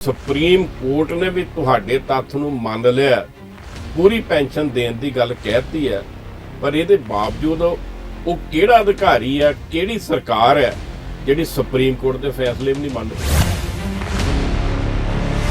Supreme court ਨੇ ਵੀ ਤੁਹਾਡੇ ਤੱਥ ਨੂੰ ਮੰਨ ਲਿਆ। ਪੂਰੀ ਪੈਨਸ਼ਨ ਦੇਣ ਦੀ ਗੱਲ ਕਹਿਤੀ ਹੈ ਪਰ ਇਹਦੇ ਬਾਵਜੂਦ ਉਹ ਕਿਹੜਾ ਅਧਿਕਾਰੀ ਹੈ ਕਿਹੜੀ ਸਰਕਾਰ ਹੈ ਜਿਹੜੀ ਸੁਪਰੀਮ ਕੋਰਟ ਦੇ ਫੈਸਲੇ ਵੀ ਨਹੀਂ ਮੰਨ ਰਹੀ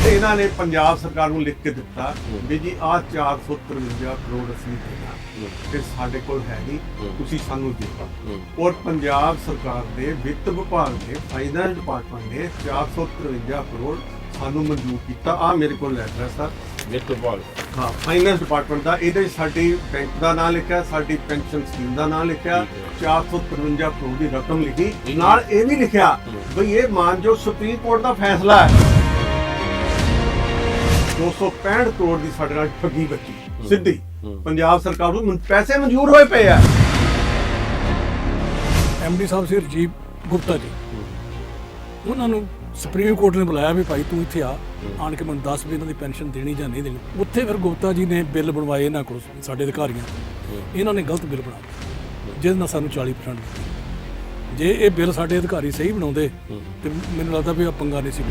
ਤੇ ਇਹਨਾਂ ਨੇ ਪੰਜਾਬ ਸਰਕਾਰ ਨੂੰ ਲਿਖ ਕੇ ਦਿੱਤਾ ਵੀ ਜੀ ਆਹ 453 ਕਰੋੜ ਅਸੀਂ ਦੇਣਾ ਤੇ ਸਾਡੇ ਕੋਲ ਹੈ ਨਹੀਂ। ਤੁਸੀਂ ਸਾਨੂੰ ਦਿਓ। ਔਰ ਪੰਜਾਬ ਸਰਕਾਰ ਦੇ ਵਿੱਤ ਵਿਭਾਗ ਨੇ ਫਾਈਨੈਂਸ ਡਿਪਾਰਟਮੈਂਟ ਨੇ 453 ਕਰੋੜ ਸਾਨੂੰ ਮਨਜ਼ੂਰ ਕੀਤਾ। ਆ ਮੇਰੇ ਕੋਲ ਲੈਟਰ ਹੈ ਸਰ ਵਿੱਤ ਵਿਭਾਗ ਹਾਂ ਫਾਈਨੈਂਸ ਡਿਪਾਰਟਮੈਂਟ ਦਾ। ਇਹਦੇ 'ਚ ਸਾਡੀ ਬੈਂਕ ਦਾ ਨਾਮ ਲਿਖਿਆ ਸਾਡੀ ਪੈਨਸ਼ਨ ਸਕੀਮ ਦਾ ਨਾਮ ਲਿਖਿਆ ਠੀਕ 453 ਕਰੋੜ ਦੀ ਰਕਮ ਲਿਖੀ। ਨਾਲ ਇਹ ਵੀ ਲਿਖਿਆ। ਬਈ ਇਹ ਮਾਨਯੋਗ ਸੁਪਰੀਮ ਕੋਰਟ ਦਾ ਫੈਸਲਾ ਹੈ। 265 ਕਰੋੜ ਦੀ ਸਾਡੇ ਨਾਲ ਠੱਗੀ ਬੱਚੀ ਸਿੱਧੀ। ਪੰਜਾਬ ਸਰਕਾਰ ਨੂੰ ਪੈਸੇ ਮਨਜ਼ੂਰ ਹੋਏ ਪਏ ਆ। ਐਮਡੀ ਸਾਹਿਬ ਸੀ ਰਜੀਵ ਗੁਪਤਾ ਜੀ। ਉਹਨਾਂ ਨੂੰ ਸੁਪਰੀਮ ਕੋਰਟ ਨੇ ਬੁਲਾਇਆ ਵੀ ਭਾਈ ਤੂੰ ਇੱਥੇ ਆ ਆਣ ਕੇ ਮੈਨੂੰ ਦੱਸ ਵੀ ਇਹਨਾਂ ਦੀ ਪੈਨਸ਼ਨ ਦੇਣੀ ਜਾਂ ਨਹੀਂ ਦੇਣੀ ਉੱਥੇ ਫਿਰ ਗੁਪਤਾ ਜੀ ਨੇ ਬਿੱਲ ਬਣਵਾਏ ਇਹਨਾਂ ਕੋਲ ਸਾਡੇ ਅਧਿਕਾਰੀਆਂ ਤੋਂ। ਇਹਨਾਂ ਨੇ ਗਲਤ ਬਿੱਲ ਬਣਾ ਦਿੱਤੇ ਜਿਹਦੇ ਨਾਲ ਸਾਨੂੰ 40% ਦਿੱਤੇ ਜੇ ਇਹ ਬਿੱਲ ਸਾਡੇ ਅਧਿਕਾਰੀ ਸਹੀ ਬਣਾਉਂਦੇ ਤੇ ਮੈਨੂੰ ਲੱਗਦਾ ਵੀ ਆ ਪੰਗਾ ਨਹੀਂ ਸੀ।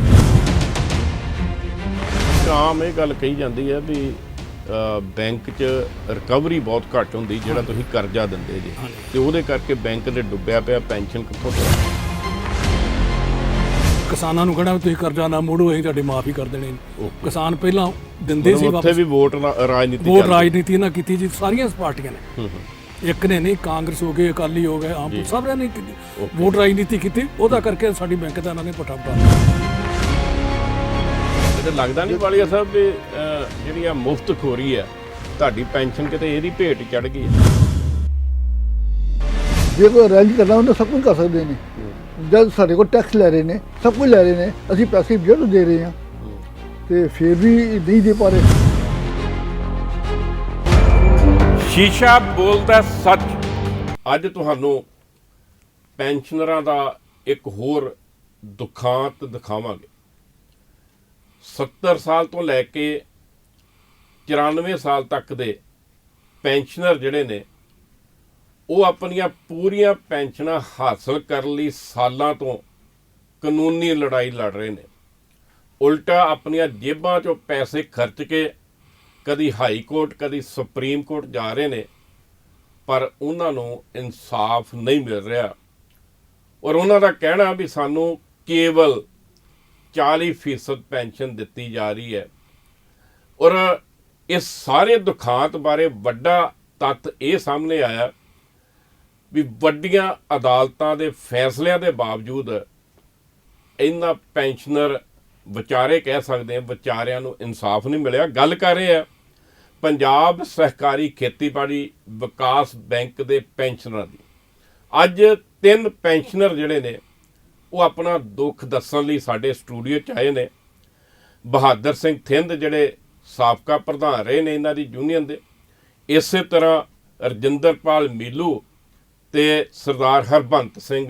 ਆਮ ਇਹ ਗੱਲ ਕਹੀ ਜਾਂਦੀ ਹੈ ਵੀ ਬੈਂਕ 'ਚ ਰਿਕਵਰੀ ਬਹੁਤ ਘੱਟ ਹੁੰਦੀ ਜਿਹੜਾ ਤੁਸੀਂ ਕਰਜ਼ਾ ਦਿੰਦੇ ਜੀ। ਤੇ ਉਹਦੇ ਕਰਕੇ ਬੈਂਕ ਦੇ ਡੁੱਬਿਆ ਪਿਆ ਪੈਨਸ਼ਨ ਕਿੱਥੋਂ ਦੇਣੀ? ਕਿਸਾਨਾਂ ਨੂੰ ਕਹਿਣਾ ਵੀ ਤੁਸੀਂ ਕਰਜ਼ਾ ਨਾ ਮੋੜੋ ਅਸੀਂ ਤੁਹਾਡੇ ਮਾਫੀ ਕਰ ਦੇਣੇ ਨੇ। ਕਿਸਾਨ ਪਹਿਲਾਂ ਦਿੰਦੇ ਸੀ ਉੱਥੇ ਵੀ ਵੋਟ ਰਾਜਨੀਤੀ ਵੋਟ। ਰਾਜਨੀਤੀ ਇਹਨਾਂ ਕੀਤੀ ਜੀ ਸਾਰੀਆਂ ਪਾਰਟੀਆਂ ਨੇ। ਇੱਕ ਨੇ ਨਹੀਂ ਕਾਂਗਰਸ ਹੋ ਗਏ ਅਕਾਲੀ ਹੋ ਗਏ ਆਮ। ਸਭ ਨੇ. ਵੋਟ ਰਾਜਨੀਤੀ ਕੀਤੀ ਉਹਦਾ ਕਰਕੇ ਸਾਡੀ ਬੈਂਕ ਦਾ ਇਹਨਾਂ ਨੇ ਪਟਾ ਪਟਾ ਤੇ ਲੱਗਦਾ ਨਹੀਂ ਵਾਲੀਆ ਸਾਹਿਬ ਵੀ ਜਿਹੜੀ ਆ ਮੁਫਤ ਖੋਰੀ ਹੈ ਤੁਹਾਡੀ ਪੈਨਸ਼ਨ ਕਿਤੇ ਇਹਦੀ ਭੇਟ ਚੜ ਗਈ ਹੈ ਜੇ ਕੋਈ ਅਰੇਂਜ ਕਰਨਾ ਉਹਨੇ ਸਭ ਕੁਝ ਕਰ ਸਕਦੇ ਨੇ ਜਦ ਸਾਡੇ ਕੋਲ ਟੈਕਸ ਲੈ ਰਹੇ ਨੇ, ਸਭ ਕੁਝ ਲੈ ਰਹੇ ਨੇ, ਅਸੀਂ ਪੈਸੇ ਵੀ ਦੇ ਰਹੇ ਹਾਂ। ਤੇ ਫਿਰ ਵੀ ਨਹੀਂ ਦੇ ਪਾ ਰਹੇ। ਸ਼ੀਸ਼ਾ ਬੋਲਦਾ ਸੱਚ। ਅੱਜ ਤੁਹਾਨੂੰ ਪੈਨਸ਼ਨਰਾਂ ਦਾ ਇੱਕ ਹੋਰ ਦੁਖਾਂਤ ਦਿਖਾਵਾਂਗੇ। 70 ਸਾਲ ਤੋਂ ਲੈ ਕੇ 94 ਸਾਲ ਤੱਕ ਦੇ ਪੈਨਸ਼ਨਰ ਜਿਹੜੇ ਨੇ ਉਹ ਆਪਣੀਆਂ ਪੂਰੀਆਂ ਪੈਨਸ਼ਨਾਂ ਹਾਸਲ ਕਰਨ ਲਈ ਸਾਲਾਂ ਤੋਂ ਕਾਨੂੰਨੀ ਲੜਾਈ ਲੜ ਰਹੇ ਨੇ। ਉਲਟਾ ਆਪਣੀਆਂ ਜੇਬਾਂ 'ਚੋਂ ਪੈਸੇ ਖਰਚ ਕੇ ਕਦੀ ਹਾਈ ਕੋਰਟ, ਕਦੀ ਸੁਪਰੀਮ ਕੋਰਟ ਜਾ ਰਹੇ ਨੇ, ਪਰ ਉਹਨਾਂ ਨੂੰ ਇਨਸਾਫ ਨਹੀਂ ਮਿਲ ਰਿਹਾ। ਔਰ ਉਹਨਾਂ ਦਾ ਕਹਿਣਾ ਵੀ ਸਾਨੂੰ ਕੇਵਲ 40% ਪੈਨਸ਼ਨ ਦਿੱਤੀ ਜਾ ਰਹੀ ਹੈ। ਔਰ ਇਸ ਸਾਰੇ ਦੁਖਾਂਤ ਬਾਰੇ ਵੱਡਾ ਤੱਤ ਇਹ ਸਾਹਮਣੇ ਆਇਆ ਵੀ ਵੱਡੀਆਂ ਅਦਾਲਤਾਂ ਦੇ ਫੈਸਲਿਆਂ ਦੇ ਬਾਵਜੂਦ ਇਹਨਾਂ ਪੈਨਸ਼ਨਰ ਵਿਚਾਰੇ ਕਹਿ ਸਕਦੇ ਆ, ਵਿਚਾਰਿਆਂ ਨੂੰ ਇਨਸਾਫ ਨਹੀਂ ਮਿਲਿਆ। ਗੱਲ ਕਰ ਰਹੇ ਆ, ਪੰਜਾਬ ਸਹਿਕਾਰੀ ਖੇਤੀਬਾੜੀ ਵਿਕਾਸ ਬੈਂਕ ਦੇ ਪੈਨਸ਼ਨਰਾਂ ਦੀ। ਅੱਜ ਤਿੰਨ ਪੈਨਸ਼ਨਰ ਜਿਹੜੇ ਨੇ, ਉਹ ਆਪਣਾ ਦੁੱਖ ਦੱਸਣ ਲਈ ਸਾਡੇ ਸਟੂਡੀਓ 'ਚ ਆਏ ਨੇ। ਬਹਾਦਰ ਸਿੰਘ ਥਿੰਦ ਜਿਹੜੇ ਸਾਬਕਾ ਪ੍ਰਧਾਨ ਰਹੇ ਨੇ ਇਹਨਾਂ ਦੀ ਯੂਨੀਅਨ ਦੇ। ਇਸੇ ਤਰ੍ਹਾਂ ਰਜਿੰਦਰਪਾਲ ਮੀਲੂ ਤੇ ਸਰਦਾਰ ਹਰਬੰਤ ਸਿੰਘ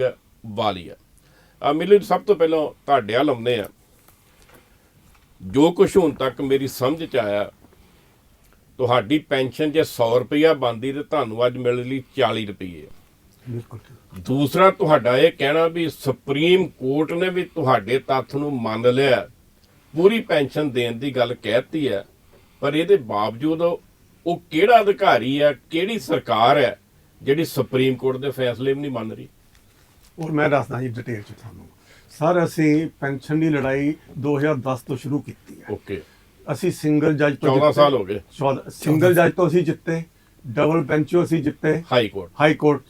ਵਾਲੀਆ ਆ। ਮੀਲੂ ਸਭ ਤੋਂ ਪਹਿਲਾਂ ਤੁਹਾਡੇ ਵੱਲ ਆਉਂਦੇ ਆ ਜੋ ਕੁਝ ਹੁਣ ਤੱਕ ਮੇਰੀ ਸਮਝ ਚ ਆਇਆ ਤੁਹਾਡੀ ਪੈਨਸ਼ਨ ਜੇ 100 ਰੁਪਇਆ ਬੰਦੀ ਤੇ ਤੁਹਾਨੂੰ ਅੱਜ ਮਿਲ ਲਈ 40 ਰੁਪਏ ਬਿਲਕੁਲ ਦੂਸਰਾ ਤੁਹਾਡਾ ਇਹ ਕਹਿਣਾ ਵੀ ਸੁਪਰੀਮ ਕੋਰਟ ਨੇ ਵੀ ਤੁਹਾਡੇ ਤੱਥ ਨੂੰ ਮੰਨ ਲਿਆ। ਪੂਰੀ ਪੈਨਸ਼ਨ ਦੇਣ ਦੀ ਗੱਲ ਕਹਿਤੀ ਹੈ ਪਰ ਇਹਦੇ ਬਾਵਜੂਦ ਉਹ ਕਿਹੜਾ ਅਧਿਕਾਰੀ ਹੈ ਕਿਹੜੀ ਸਰਕਾਰ ਹੈ ਜਿਹੜੀ ਸੁਪਰੀਮ ਕੋਰਟ ਦੇ ਫੈਸਲੇ ਵੀ ਨਹੀਂ ਮੰਨ ਰਹੀ। ਔਰ ਮੈਂ ਦੱਸਦਾ ਜੀ ਡਿਟੇਲ ਚ ਤੁਹਾਨੂੰ। ਸਰ ਅਸੀਂ ਪੈਨਸ਼ਨ ਦੀ ਲੜਾਈ 2010 ਤੋਂ ਸ਼ੁਰੂ ਕੀਤੀ ਹੈ। ਓਕੇ। ਅਸੀਂ ਸਿੰਗਲ ਜੱਜ ਤੋਂ 14 ਜਿੱਤੇ। ਸਾਲ ਹੋ ਗਏ। ਸਿੰਗਲ ਜੱਜ ਤੋਂ ਅਸੀਂ ਜਿੱਤੇ। ਡਬਲ ਬੈਂਚ ਤੋਂ ਅਸੀਂ ਜਿੱਤੇ। High court high court.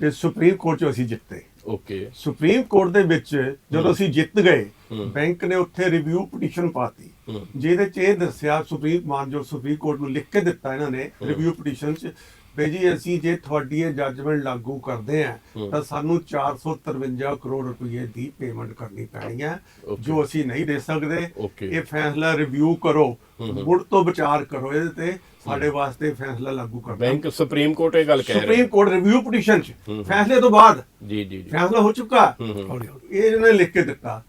ਤੇ ਸੁਪਰੀਮ ਕੋਰਟ ਚੋਂ ਅਸੀਂ ਜਿੱਤੇ। ਓਕੇ। ਸੁਪਰੀਮ ਕੋਰਟ ਦੇ ਵਿੱਚ ਜਦੋਂ ਅਸੀਂ ਜਿੱਤ ਗਏ। ਬੈਂਕ ਨੇ ਉੱਥੇ ਰਿਵਿਊ ਪਟੀਸ਼ਨ ਪਾਤੀ। ਜਿਹਦੇ ਚ ਇਹ ਦੱਸਿਆ ਸੁਪਰੀਮ ਮਾਨਯੋਗ ਸੁਪਰੀਮ ਕੋਰਟ ਨੂੰ ਲਿਖ ਕੇ ਦਿੱਤਾ ਇਹਨਾਂ ਨੇ ਰਿਵਿਊ ਪਟੀਸ਼ਨ ਚ ਵੀ ਜੀ ਅਸੀਂ ਜੇ ਤੁਹਾਡੀ ਇਹ ਜੱਜਮੈਂਟ ਲਾਗੂ ਕਰਦੇ ਆ ਤਾਂ ਸਾਨੂੰ 453 ਕਰੋੜ ਰੁਪਏ ਦੀ ਪੇਮੈਂਟ ਕਰਨੀ ਪੈਣੀ ਹੈ. ਜੋ ਅਸੀਂ ਨਹੀਂ ਦੇ ਸਕਦੇ. ਇਹ ਫੈਸਲਾ ਰਿਵਿਊ ਕਰੋ ਮੁੜ ਤੋਂ ਵਿਚਾਰ ਕਰੋ ਇਹਦੇ ਤੇ ਸਾਡੇ ਵਾਸਤੇ ਫੈਸਲਾ ਲਾਗੂ ਕਰਨਾ। ਬੈਂਕ ਸੁਪਰੀਮ ਕੋਰਟ ਇਹ ਗੱਲ ਕਹਿ ਸੁਪਰੀਮ ਰਿਹਾ ਕੋਰਟ ਰਿਵਿਊ ਪਟੀਸ਼ਨ ਚ ਫੈਸਲੇ ਤੋਂ ਬਾਅਦ। ਜੀ ਜੀ ਜੀ। ਫੈਸਲਾ ਹੋ ਚੁੱਕਾ? ਇਹ ਇਹਨੇ ਲਿਖ ਕੇ ਦਿੱਤਾ।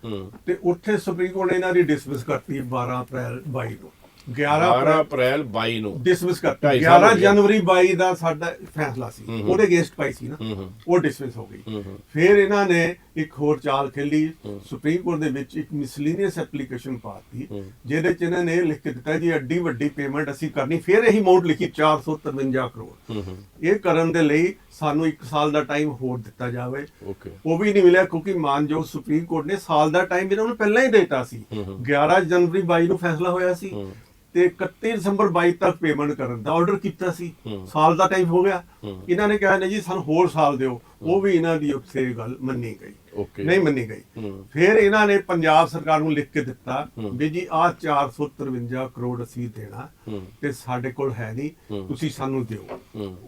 ਤੇ ਉੱਥੇ ਸੁਪਰੀਮ ਕੋਰਟ ਨੇ ਇਹਨਾਂ ਦੀ ਡਿਸਮਿਸ ਕਰਤੀ 12 ਅਪ੍ਰੈਲ 22 ਨੂੰ। 11 12 ਅਪ੍ਰੈਲ ਅਪ੍ਰੈਲ 22 ਨੂੰ। ਡਿਸਮਿਸ ਕਰਤਾ ਢਾਈ ਸਾਲ ਹੋ 11 ਗਏ। ਜਨਵਰੀ 22 ਦਾ ਸਾਡਾ ਫੈਸਲਾ ਸੀ। ਉਹਦੇ ਅਗੇਂਸਟ ਪਾਈ ਸੀ ਨਾ। ਉਹ ਡਿਸਮਿਸ ਹੋ ਗਈ। ਫਿਰ ਇਹਨਾਂ ਨੇ ਇੱਕ ਹੋਰ ਚਾਲ ਖੇਲੀ। ਸੁਪਰੀਮ ਕੋਰਟ ਦੇ ਵਿੱਚ ਇੱਕ ਮਿਸਲੀਨੀਅਸ ਐਪਲੀਕੇਸ਼ਨ ਪਾਤੀ। ਜਿਹਦੇ ਚ ਇਹਨਾਂ ਨੇ ਲਿਖ ਕੇ ਦਿੱਤਾ ਜੀ ਐਡੀ ਵੱਡੀ ਪੇਮੈਂਟ ਅਸੀਂ ਕਰਨੀ। ਫਿਰ ਇਹੀ ਅਮਾਉਂਟ ਲਿਖੀ 453 ਕਰੋੜ। ਇਹ ਕਰਨ ਦੇ ਲਈ ਸਾਨੂੰ 1 ਸਾਲ ਦਾ ਟਾਈਮ ਹੋਰ ਦਿੱਤਾ ਜਾਵੇ। ਉਹ ਵੀ ਨਹੀਂ ਮਿਲਿਆ ਕਿਉਂਕਿ ਮਾਨਯੋਗ ਸੁਪਰੀਮ ਕੋਰਟ ਨੇ ਸਾਲ ਦਾ ਟਾਈਮ ਇਹਨਾਂ ਨੂੰ ਪਹਿਲਾਂ ਹੀ ਦਿੱਤਾ ਸੀ। ਹੂੰ ਹੂੰ। 11 ਜਨਵਰੀ 22 ਨੂੰ ਫੈਸਲਾ ਹੋਇਆ ਸੀ। ਤੇ 31 ਦਸੰਬਰ 22 ਤੱਕ ਪੇਮੈਂਟ ਕਰਨ ਦਾ ਆਰਡਰ ਕੀਤਾ ਸੀ। ਸਾਲ ਦਾ ਟਾਈਮ ਹੋ ਗਿਆ। ਇਹਨਾਂ ਨੇ ਕਿਹਾ ਨਹੀਂ ਜੀ ਸਾਨੂੰ ਹੋਰ ਸਾਲ ਦਿਓ ਉਹ ਵੀ ਇਹਨਾਂ ਦੀ ਉੱਥੇ ਗੱਲ ਮੰਨੀ ਗਈ। ਨਹੀਂ ਮੰਨੀ ਗਈ। ਫਿਰ ਇਹਨਾਂ ਨੇ ਪੰਜਾਬ ਸਰਕਾਰ ਨੂੰ ਲਿਖ ਕੇ ਦਿੱਤਾ। ਵੀ ਜੀ ਆਹ 453 ਕਰੋੜ ਅਸੀਂ ਦੇਣਾ ਤੇ ਸਾਡੇ ਕੋਲ ਹੈ ਨਹੀਂ। ਤੁਸੀਂ ਸਾਨੂੰ ਦਿਓ।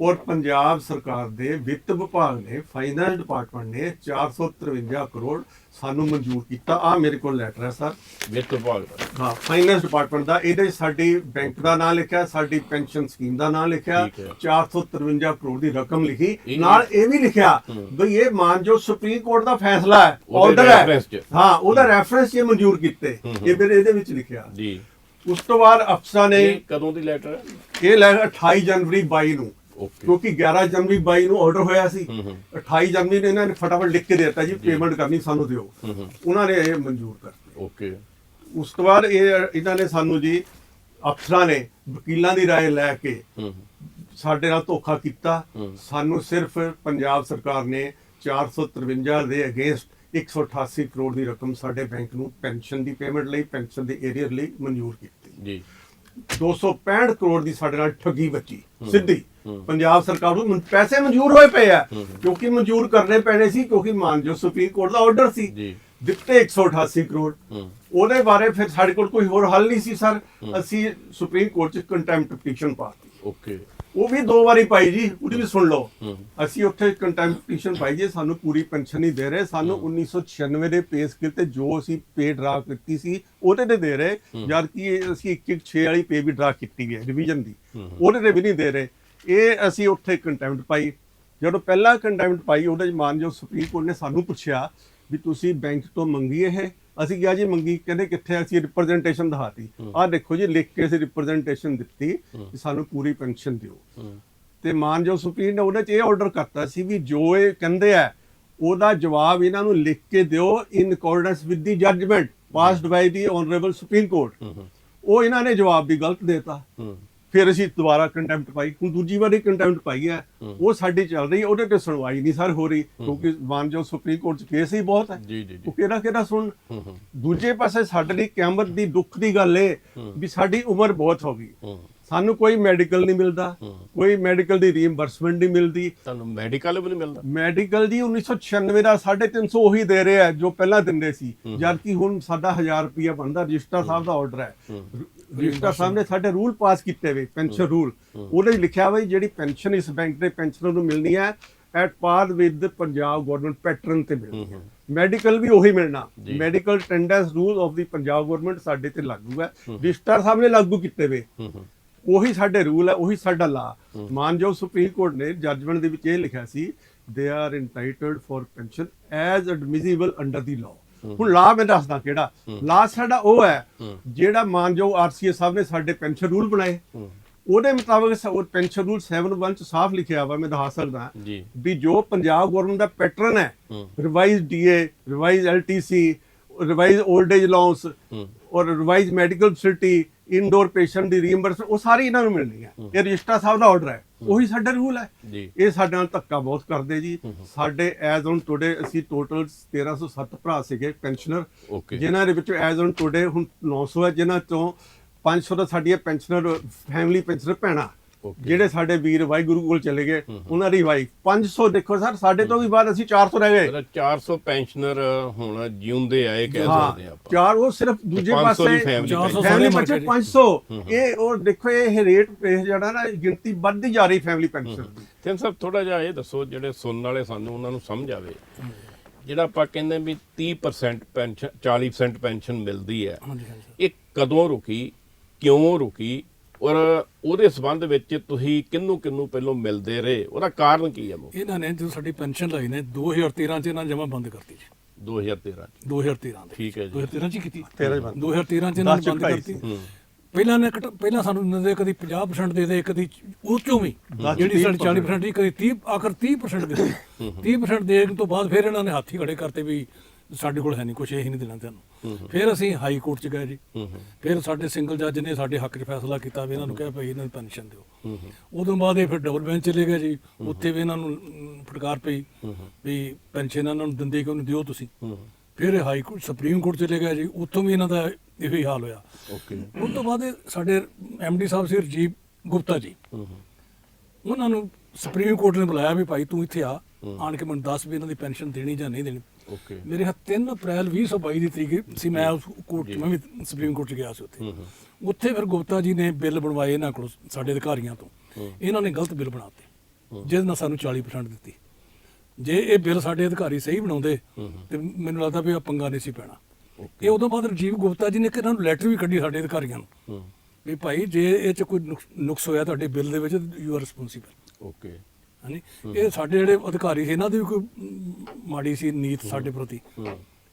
ਔਰ ਪੰਜਾਬ ਸਰਕਾਰ ਦੇ ਵਿੱਤ ਵਿਭਾਗ ਨੇ ਫਾਈਨੈਂਸ ਡਿਪਾਰਟਮੈਂਟ ਨੇ 453 ਕਰੋੜ ਸਾਨੂੰ ਮਨਜ਼ੂਰ ਕੀਤਾ। ਆ ਮੇਰੇ ਕੋਲ ਲੈਟਰ ਹੈ ਸਰ। ਵਿੱਤ ਵਿਭਾਗ ਦਾ। ਹਾਂ ਫਾਈਨੈਂਸ ਡਿਪਾਰਟਮੈਂਟ ਦਾ। ਇਹਦੇ ਸਾਡੀ ਬੈਂਕ ਦਾ ਨਾਮ ਲਿਖਿਆ ਸਾਡੀ ਪੈਨਸ਼ਨ ਸਕੀਮ ਦਾ ਨਾਮ ਲਿਖਿਆ ਠੀਕ ਹੈ। 453 ਕਰੋੜ ਦੀ ਰਕਮ ਲਿਖੀ। ਨਾਲ ਇਹ ਵੀ ਲਿਖਿਆ। ਬਈ ਇਹ ਮਾਨਜੋ ਸੁਪਰੀਮ ਕੋਰਟ ਦਾ ਫੈਸਲਾ ਹੈ ਉਹਦੇ ਆਰਡਰ ਹੈ reference 'ਚ। ਹਾਂ ਉਹਦਾ ਰੈਫਰੈਂਸ ਇਹ ਮਨਜ਼ੂਰ ਕੀਤੇ ਹੂੰ, ਹੂੰ। ਇਹ ਫਿਰ ਇਹਦੇ ਵਿੱਚ ਲਿਖਿਆ ਜੀ ਉਸ ਤੋਂ ਬਾਅਦ ਅਫਸਰਾਂ ਨੇ ਇਹ ਕਦੋਂ ਦੀ ਲੈਟਰ ਹੈ ਇਹ ਲੈ 28 ਜਨਵਰੀ 22 ਨੂੰ ਓਕੇ ਕਿਉਂਕਿ 11 ਜਨਵਰੀ 22 ਨੂੰ ਆਰਡਰ ਹੋਇਆ ਸੀ ਹੂੰ ਹੂੰ 28 ਜਨਵਰੀ ਨੂੰ ਇਹਨਾਂ ਨੇ ਫਟਾਫਟ ਲਿਖ ਕੇ ਦੇ ਦਿੱਤਾ ਜੀ ਪੇਮੈਂਟ ਕਰਨੀ ਸਾਨੂੰ ਦਿਓ ਹੂੰ ਹੂੰ ਉਹਨਾਂ ਨੇ ਇਹ ਮਨਜ਼ੂਰ ਕਰਤੀ ਓਕੇ ਉਸ ਤੋਂ ਬਾਅਦ ਇਹ ਇਹਨਾਂ ਨੇ ਸਾਨੂੰ ਜੀ ਅਫਸਰਾਂ ਨੇ ਵਕੀਲਾਂ ਦੀ رائے ਲੈ ਕੇ ਹੂੰ ਸਾਡੇ ਨਾਲ ਧੋਖਾ ਕੀਤਾ। ਸਾਨੂੰ ਸਿਰਫ ਪੰਜਾਬ ਸਰਕਾਰ ਨੇ 453 ਦੇ ਅਗੇਂਸਟ 188 ਕਰੋੜ ਦੀ ਰਕਮ ਸਾਡੇ ਬੈਂਕ ਨੂੰ ਪੈਨਸ਼ਨ ਦੀ ਪੇਮੈਂਟ ਲਈ ਪੈਨਸ਼ਨ ਦੇ ਏਰੀਅਰ ਲਈ ਮਨਜ਼ੂਰ ਕੀਤੀ। ਜੀ। 265 ਕਰੋੜ ਦੀ ਸਾਡੇ ਨਾਲ ਠੱਗੀ ਹੂੰ। ਸਿੱਧੀ। ਪੰਜਾਬ ਸਰਕਾਰ ਨੂੰ ਮਨ- ਪੈਸੇ ਮਨਜ਼ੂਰ ਹੋਏ ਪਏ ਆ। ਕਿਉਂਕਿ ਮਨਜ਼ੂਰ ਕਰਨੇ ਪੈਣੇ ਸੀ ਕਿਉਂਕਿ ਮਾਨਜੋ ਸੁਪਰੀਮ ਕੋਰਟ ਦਾ ਆਰਡਰ ਸੀ। ਜੀ। ਦਿੱਤੇ 188 ਕਰੋੜ। ਉਹਦੇ ਬਾਰੇ ਫਿਰ ਸਾਡੇ ਕੋਲ ਕੋਈ ਹੋਰ ਹੱਲ ਨਹੀਂ ਸੀ ਸਰ। ਅਸੀਂ ਸੁਪਰੀਮ ਕੋਰਟ 'ਚ ਕੰਟੈਂਪਟ ਪਟੀਸ਼ਨ ਪਾਤੀ ਓਕੇ। ਉਹ ਵੀ ਦੋ ਵਾਰੀ ਪਾਈ ਜੀ ਉਹਦੀ ਵੀ ਸੁਣ ਲਓ। ਅਸੀਂ ਉੱਥੇ ਕੰਟੈਂਪਟ ਪਟੀਸ਼ਨ ਪਾਈ ਜੀ ਸਾਨੂੰ ਪੂਰੀ ਪੈਨਸ਼ਨ ਨਹੀਂ ਦੇ ਰਹੇ ਸਾਨੂੰ 1996 ਦੇ ਪੇ ਸਕੇਲ ਤੇ ਜੋ ਅਸੀਂ ਪੇ ਡਰਾ ਕੀਤੀ ਸੀ ਉਹਦੇ ਤੇ ਦੇ ਰਹੇ। ਜਦ ਕਿ ਅਸੀਂ 116 ਵਾਲੀ ਪੇ ਵੀ ਡਰਾ ਕੀਤੀ ਹੈ ਰਿਵੀਜ਼ਨ ਦੀ। ਉਹਦੇ ਤੇ ਵੀ ਨਹੀਂ ਦੇ ਰਹੇ। ਇਹ ਅਸੀਂ ਉੱਥੇ ਕੰਟੈਂਪਟ ਪਾਈ। ਜਦੋਂ ਪਹਿਲਾਂ ਕੰਟੈਂਪਟ ਪਾਈ ਉਹਦੇ ਚ ਮਾਨਯੋਗ ਸੁਪਰੀਮ ਕੋਰਟ ਨੇ ਸਾਨੂੰ ਪੁੱਛਿਆ ਵੀ ਤੁਸੀਂ ਬੈਂਕ ਤੋਂ ਮੰਗੀ ਇਹ? ਅਸੀਂ ਕਿਹਾ ਜੀ ਮੰਗੀ ਕਹਿੰਦੇ ਕਿੱਥੇ? ਅਸੀਂ ਰਿਪਰੈਜ਼ੈਂਟੇਸ਼ਨ ਦਿਖਾਤੀ। ਆਹ ਦੇਖੋ ਜੀ ਲਿਖ ਕੇ ਅਸੀਂ ਰਿਪਰੈਜ਼ੈਂਟੇਸ਼ਨ ਦਿੱਤੀ ਕਿ ਸਾਨੂੰ ਪੂਰੀ ਪੈਨਸ਼ਨ ਦਿਓ। ਤੇ ਮਾਨਯੋਗ ਸੁਪਰੀਮ ਨੇ ਉਹਦੇ ਚ ਇਹ ਆਰਡਰ ਕਰਤਾ ਸੀ ਵੀ ਜੋ ਇਹ ਕਹਿੰਦੇ ਆ ਉਹਦਾ ਜਵਾਬ ਇਹਨਾਂ ਨੂੰ ਲਿਖ ਕੇ ਦਿਓ in accordance with the judgment passed by the honourable supreme court ਉਹ ਇਹਨਾਂ ਨੇ ਜਵਾਬ ਵੀ ਗਲਤ ਦੇਤਾ। ਫਿਰ ਅਸੀਂ ਦੁਬਾਰਾ ਕੰਟੈਂਪਟ ਪਾਈ। ਹੁਣ ਦੂਜੀ ਵਾਰੀ ਕੰਟੈਂਪਟ ਪਾਈ ਹੈ। ਉਹ ਸਾਡੀ ਚੱਲ ਰਹੀ ਹੈ। ਉਹਦੇ ਤੇ ਸੁਣਵਾਈ ਨਹੀਂ ਸਰ ਹੋ ਰਹੀ ਕਿਉਂਕਿ ਮਾਨਯੋਗ ਸੁਪਰੀਮ ਕੋਰਟ ਚ ਕੇਸ ਹੀ ਬਹੁਤ ਹੈ। ਜੀ ਜੀ ਜੀ। ਉਹ ਕਿਹੜਾ ਕਿਹੜਾ ਸੁਣ? ਦੂਜੇ ਪਾਸੇ ਸਾਡੇ ਲਈ ਕਿਆਮਤ ਦੀ ਦੁੱਖ ਦੀ ਗੱਲ ਏ। ਵੀ ਸਾਡੀ ਉਮਰ ਬਹੁਤ ਹੋ ਗਈ। ਸਾਨੂੰ ਕੋਈ ਮੈਡੀਕਲ ਨਹੀਂ ਮਿਲਦਾ। ਕੋਈ ਮੈਡੀਕਲ ਦੀ ਰੀਇੰਬਰਸਮੈਂਟ ਨਹੀਂ ਮਿਲਦੀ। ਤੁਹਾਨੂੰ ਮੈਡੀਕਲ ਵੀ ਨਹੀਂ ਮਿਲਦਾ? ਮੈਡੀਕਲ ਦੀ 1996 ਦਾ 350 ਉਹੀ ਦੇ ਰਹੇ ਜੋ ਪਹਿਲਾਂ ਦਿੰਦੇ ਸੀ। ਹੂੰ। ਜਦ ਕਿ ਹੁਣ ਸਾਡਾ 1000 ਰੁਪਿਆ ਬਣਦਾ ਰਜਿਸਟਰ ਸਾਹਿਬ ਦਾ ਆਰਡਰ ਹੈ। ਰਜਿਸਟਰ ਸਾਹਿਬ ਨੇ ਸਾਡੇ ਰੂਲ ਪਾਸ ਕੀਤੇ ਵੇ ਪੈਨਸ਼ਨ ਰੂਲ। ਉਹਦੇ ਵਿੱਚ ਲਿਖਿਆ ਹੋਇਆ ਜਿਹੜੀ ਪੈਨਸ਼ਨ ਇਸ ਬੈਂਕ ਦੇ ਪੈਨਸ਼ਨਰ ਨੂੰ ਮਿਲਣੀ ਹੈ ਐਟ ਪਾਰ ਵਿਦ ਪੰਜਾਬ ਗਵਰਨਮੈਂਟ ਪੈਟਰਨ ਤੇ ਮਿਲਣੀ ਹੈ। ਮੈਡੀਕਲ ਵੀ ਉਹੀ ਮਿਲਣਾ। Medical attendance rule of the Punjab government ਸਾਡੇ ਤੇ ਲਾਗੂ ਹੈ। ਰਜਿਸਟਰ ਸਾਹਿਬ ਨੇ ਲਾਗੂ ਕੀਤੇ ਵੇ। ਉਹੀ ਸਾਡੇ ਰੂਲ ਹੈ ਉਹੀ ਸਾਡਾ ਲਾ। ਮਾਨਯੋਗ ਸੁਪਰੀਮ ਕੋਰਟ ਨੇ ਜੱਜਮੈਂਟ ਦੇ ਵਿੱਚ ਇਹ ਲਿਖਿਆ ਸੀ they are entitled for pension as admissible under the law ਹੁਣ ਲਾ ਮੈਂ ਦੱਸਦਾ ਕਿਹੜਾ। ਲਾ ਸਾਡਾ ਉਹ ਹੈ। ਜਿਹੜਾ ਮਾਨਯੋਗ ਆਰਸੀਏ ਸਾਹਿਬ ਨੇ ਸਾਡੇ ਪੈਨਸ਼ਨ ਰੂਲ ਬਣਾਏ। ਉਹਦੇ ਮੁਤਾਬਕ ਉਹ ਪੈਨਸ਼ਨ ਰੂਲ 7.1 ਚ ਸਾਫ਼ ਲਿਖਿਆ ਵਾ ਮੈਂ ਦਿਖਾ ਸਕਦਾ। ਵੀ ਜੋ ਪੰਜਾਬ ਗਵਰਨਮੈਂਟ ਦਾ ਪੈਟਰਨ ਹੈ revise DA revise LTC revise old age allowance ਔਰ revise medical facility indoor patient ਦੀ ਰੀਇੰਬਰਸਮੈਂਟ ਉਹ ਸਾਰੀ ਇਹਨਾਂ ਨੂੰ ਮਿਲਣੀ ਹੈ। ਇਹ ਰਜਿਸਟਰ ਸਾਹਿਬ ਦਾ ਆਰਡਰ ਹੈ। ਉਹੀ ਸਾਡਾ ਰੂਲ ਹੈ। ਇਹ ਸਾਡੇ ਨਾਲ ਧੱਕਾ ਬਹੁਤ ਕਰਦੇ ਜੀ। ਸਾਡੇ ਐਜ਼ ਔਨ ਟੁਡੇ ਅਸੀਂ ਟੋਟਲ 1307 ਭਰਾ ਸੀਗੇ ਪੈਨਸ਼ਨਰ ਜਿਨ੍ਹਾਂ ਦੇ ਵਿੱਚੋਂ ਐਜ਼ ਔਨ ਟੁਡੇ ਹੁਣ 900 ਹੈ ਜਿਨ੍ਹਾਂ ਤੋਂ 500 ਤਾਂ ਸਾਡੀਆਂ ਪੈਨਸ਼ਨਰ ਫੈਮਿਲੀ ਪੈਨਸ਼ਨਰ ਭੈਣਾਂ. ਜਿਹੜੇ ਸਾਡੇ ਵੀਰ ਵਾਹਿਗੁਰੂ ਕੋਲ ਚਲੇ ਗਏ ਉਹਨਾਂ ਦੀ ਵਾਈਫ 500 ਦੇਖੋ ਸਰ ਸਾਡੇ ਤੋਂ ਵੀ ਬਾਅਦ ਅਸੀਂ 400 ਰਹਿ ਗਏ। ਮਤਲਬ 400 ਪੈਨਸ਼ਨਰ ਹੁਣ ਜਿਉਂਦੇ ਆਏ ਕਹਿ ਸਕਦੇ ਆਪਾਂ। ਚਾਰ ਉਹ ਸਿਰਫ ਦੂਜੇ 500 ਪਾਸੇ ਦੀ family ਚਾਰ ਸੌ ਪੈਨਸ਼ਨ। ਫੈਮਿਲੀ ਸਾਰੇ ਬੱਚੇ ਮਰ ਗਏ। 500 ਇਹ ਉਹ ਦੇਖੋ ਇਹ ਰੇਟ ਜਿਹੜਾ ਨਾ ਗਿਣਤੀ ਵੱਧਦੀ ਜਾ ਰਹੀ ਫੈਮਿਲੀ ਪੈਨਸ਼ਨ ਤਿੰਨ ਸਾਹਿਬ ਥੋੜਾ ਜਿਹਾ ਇਹ ਦੱਸੋ ਜਿਹੜੇ ਸੁਣਨ ਵਾਲੇ ਸਾਨੂੰ ਉਹਨਾਂ ਨੂੰ ਸਮਝ ਆਵੇ। ਜਿਹੜਾ ਆਪਾਂ ਕਹਿੰਦੇ ਵੀ 30% ਪੈਨਸ਼ਨ 40% ਪੈਨਸ਼ਨ ਮਿਲਦੀ ਹੈ ਇਹ ਕਦੋਂ ਰੁਕੀ ਕਿਉਂ ਰੁਕੀ ਔਰ ਉਹਦੇ ਸਬੰਧ ਵਿੱਚ ਤੁਸੀਂ ਕਿੰਨੂੰ ਕਿੰਨੂੰ ਪਹਿਲੋਂ ਮਿਲਦੇ ਰਹੇ? ਉਹਦਾ ਕਾਰਨ ਕੀ ਹੈ ਉਹ ਇਹਨਾਂ ਨੇ ਜਦੋਂ ਸਾਡੀ ਪੈਨਸ਼ਨ ਲਈ ਨੇ 2013 ਚ ਇਹਨਾਂ ਨੇ ਜਮਾ ਬੰਦ ਕਰਤੀ ਜੀ। 2013 ਚ। 2013 ਦੇ ਠੀਕ ਹੈ ਜੀ। 2013 ਚ ਕੀਤੀ। 13 ਚ ਬੰਦ। 2013 ਚ ਇਹਨਾਂ ਨੇ ਬੰਦ ਕਰਤੀ। ਪਹਿਲਾਂ ਨੇ ਪਹਿਲਾਂ ਸਾਨੂੰ ਦਿੰਦੇ ਕਦੀ 50% ਦੇ ਦੇ ਕਦੀ ਉਹ ਚੋਂ ਵੀ ਜਿਹੜੀ ਸਾਡੀ 40% ਦੀ ਕਦੀ 30 ਆਖਰ 30% ਦਿੱਤੀ 30% ਦੇਣ ਤੋਂ ਬਾਅਦ ਫਿਰ ਇਹਨਾਂ ਨੇ ਹੱਥੀ ਖੜੇ ਕਰਤੇ ਵੀ ਸਾਡੇ ਕੋਲ ਹੈ ਨਹੀਂ ਕੁਝ ਇਹ ਨਹੀਂ ਦੇਣਾ ਤੁਹਾਨੂੰ। ਫਿਰ ਅਸੀਂ ਹਾਈ ਕੋਰਟ ਚ ਗਏ ਜੀ। ਫਿਰ ਸਾਡੇ ਸਿੰਗਲ ਜੱਜ ਨੇ ਸਾਡੇ ਹੱਕ 'ਚ ਫੈਸਲਾ ਕੀਤਾ ਵੀ ਇਹਨਾਂ ਨੂੰ ਕਿਹਾ ਭਈ ਇਹਨਾਂ ਨੂੰ ਪੈਨਸ਼ਨ ਦਿਓ। ਉਦੋਂ ਬਾਅਦ ਇਹ ਫਿਰ ਡਬਲ ਬੈਂਚ ਚਲੇ ਗਏ ਜੀ। ਉੱਥੇ ਵੀ ਇਹਨਾਂ ਨੂੰ ਫਟਕਾਰ ਪਈ ਵੀ ਪੈਨਸ਼ਨ ਇਹਨਾਂ ਨੂੰ ਦਿੰਦੇ ਕਿਉਂ ਨਹੀਂ ਦਿਓ ਤੁਸੀਂ। ਫਿਰ ਹਾਈ ਕੋਰਟ ਸੁਪਰੀਮ ਕੋਰਟ ਚਲੇ ਗਏ ਜੀ। ਉੱਥੋਂ ਵੀ ਇਹਨਾਂ ਦਾ ਇਹੋ ਹੀ ਹਾਲ ਹੋਇਆ। ਓਕੇ। ਉਸ ਤੋਂ ਬਾਅਦ ਸਾਡੇ ਡੀ ਸਾਹਿਬ ਸੀ ਰਜੀਵ ਗੁਪਤਾ ਜੀ। ਉਹਨਾਂ ਨੂੰ ਸੁਪਰੀਮ ਕੋਰਟ ਨੇ ਬੁਲਾਇਆ ਵੀ ਭਾਈ ਤੂੰ ਇੱਥੇ ਆ। ਆਣ ਕੇ ਮੈਨੂੰ ਦੱਸ ਵੀ ਇਹਨਾਂ ਦੀ ਪੈਨਸ਼ਨ ਦੇਣੀ ਜਾਂ ਨਹੀਂ ਦੇਣੀ। ਓਕੇ ਮੇਰੇ ਹੱਥ 3 ਅਪ੍ਰੈਲ 2022 ਦੀ ਤਰੀਕ ਸੀ ਮੈਂ ਉਸ ਕੋਰਟ ਮੈਂ ਵੀ ਸੁਪਰੀਮ ਕੋਰਟ 'ਚ ਗਿਆ ਸੀ ਉੱਥੇ। ਉੱਥੇ ਫਿਰ ਗੁਪਤਾ ਜੀ ਨੇ ਬਿੱਲ ਬਣਵਾਏ ਇਹਨਾਂ ਕੋਲ ਸਾਡੇ ਅਧਿਕਾਰੀਆਂ ਤੋਂ। ਇਹਨਾਂ ਨੇ ਗਲਤ ਬਿੱਲ ਬਣਾਤੇ ਜਿਹਦੇ ਨਾਲ ਸਾਨੂੰ 40% ਦਿੱਤੀ। ਜੇ ਇਹ ਬਿੱਲ ਸਾਡੇ ਅਧਿਕਾਰੀ ਸਹੀ ਬਣਾਉਂਦੇ ਤੇ ਮੈਨੂੰ ਲੱਗਦਾ ਵੀ ਇਹ ਪੰਗਾ ਨਹੀਂ ਸੀ ਪੈਣਾ। ਇਹ ਉਦੋਂ ਬਾਅਦ ਰਜੀਵ ਗੁਪਤਾ ਜੀ ਨੇ ਕਿ ਇਹਨਾਂ ਨੂੰ ਲੈਟਰ ਵੀ ਕੱਢੀ ਸਾਡੇ ਅਧਿਕਾਰੀਆਂ ਨੂੰ। ਵੀ ਭਾਈ ਜੇ ਇਹ ਚ ਕੋਈ ਨੁਕਸ- ਨੁਕਸ ਹੋਇਆ ਤੁਹਾਡੇ ਬਿੱਲ ਦੇ ਵਿੱਚ ਯੂ ਆਰ ਰਿਸਪੌਂਸੀਬਲ ਓਕੇ ਹਾਂਜੀ ਇਹ ਸਾਡੇ ਜਿਹੜੇ ਅਧਿਕਾਰੀ ਸੀ ਇਹਨਾਂ ਦੀ ਵੀ ਕੋਈ ਮਾੜੀ ਸੀ ਨੀਤ ਸਾਡੇ ਪ੍ਰਤੀ।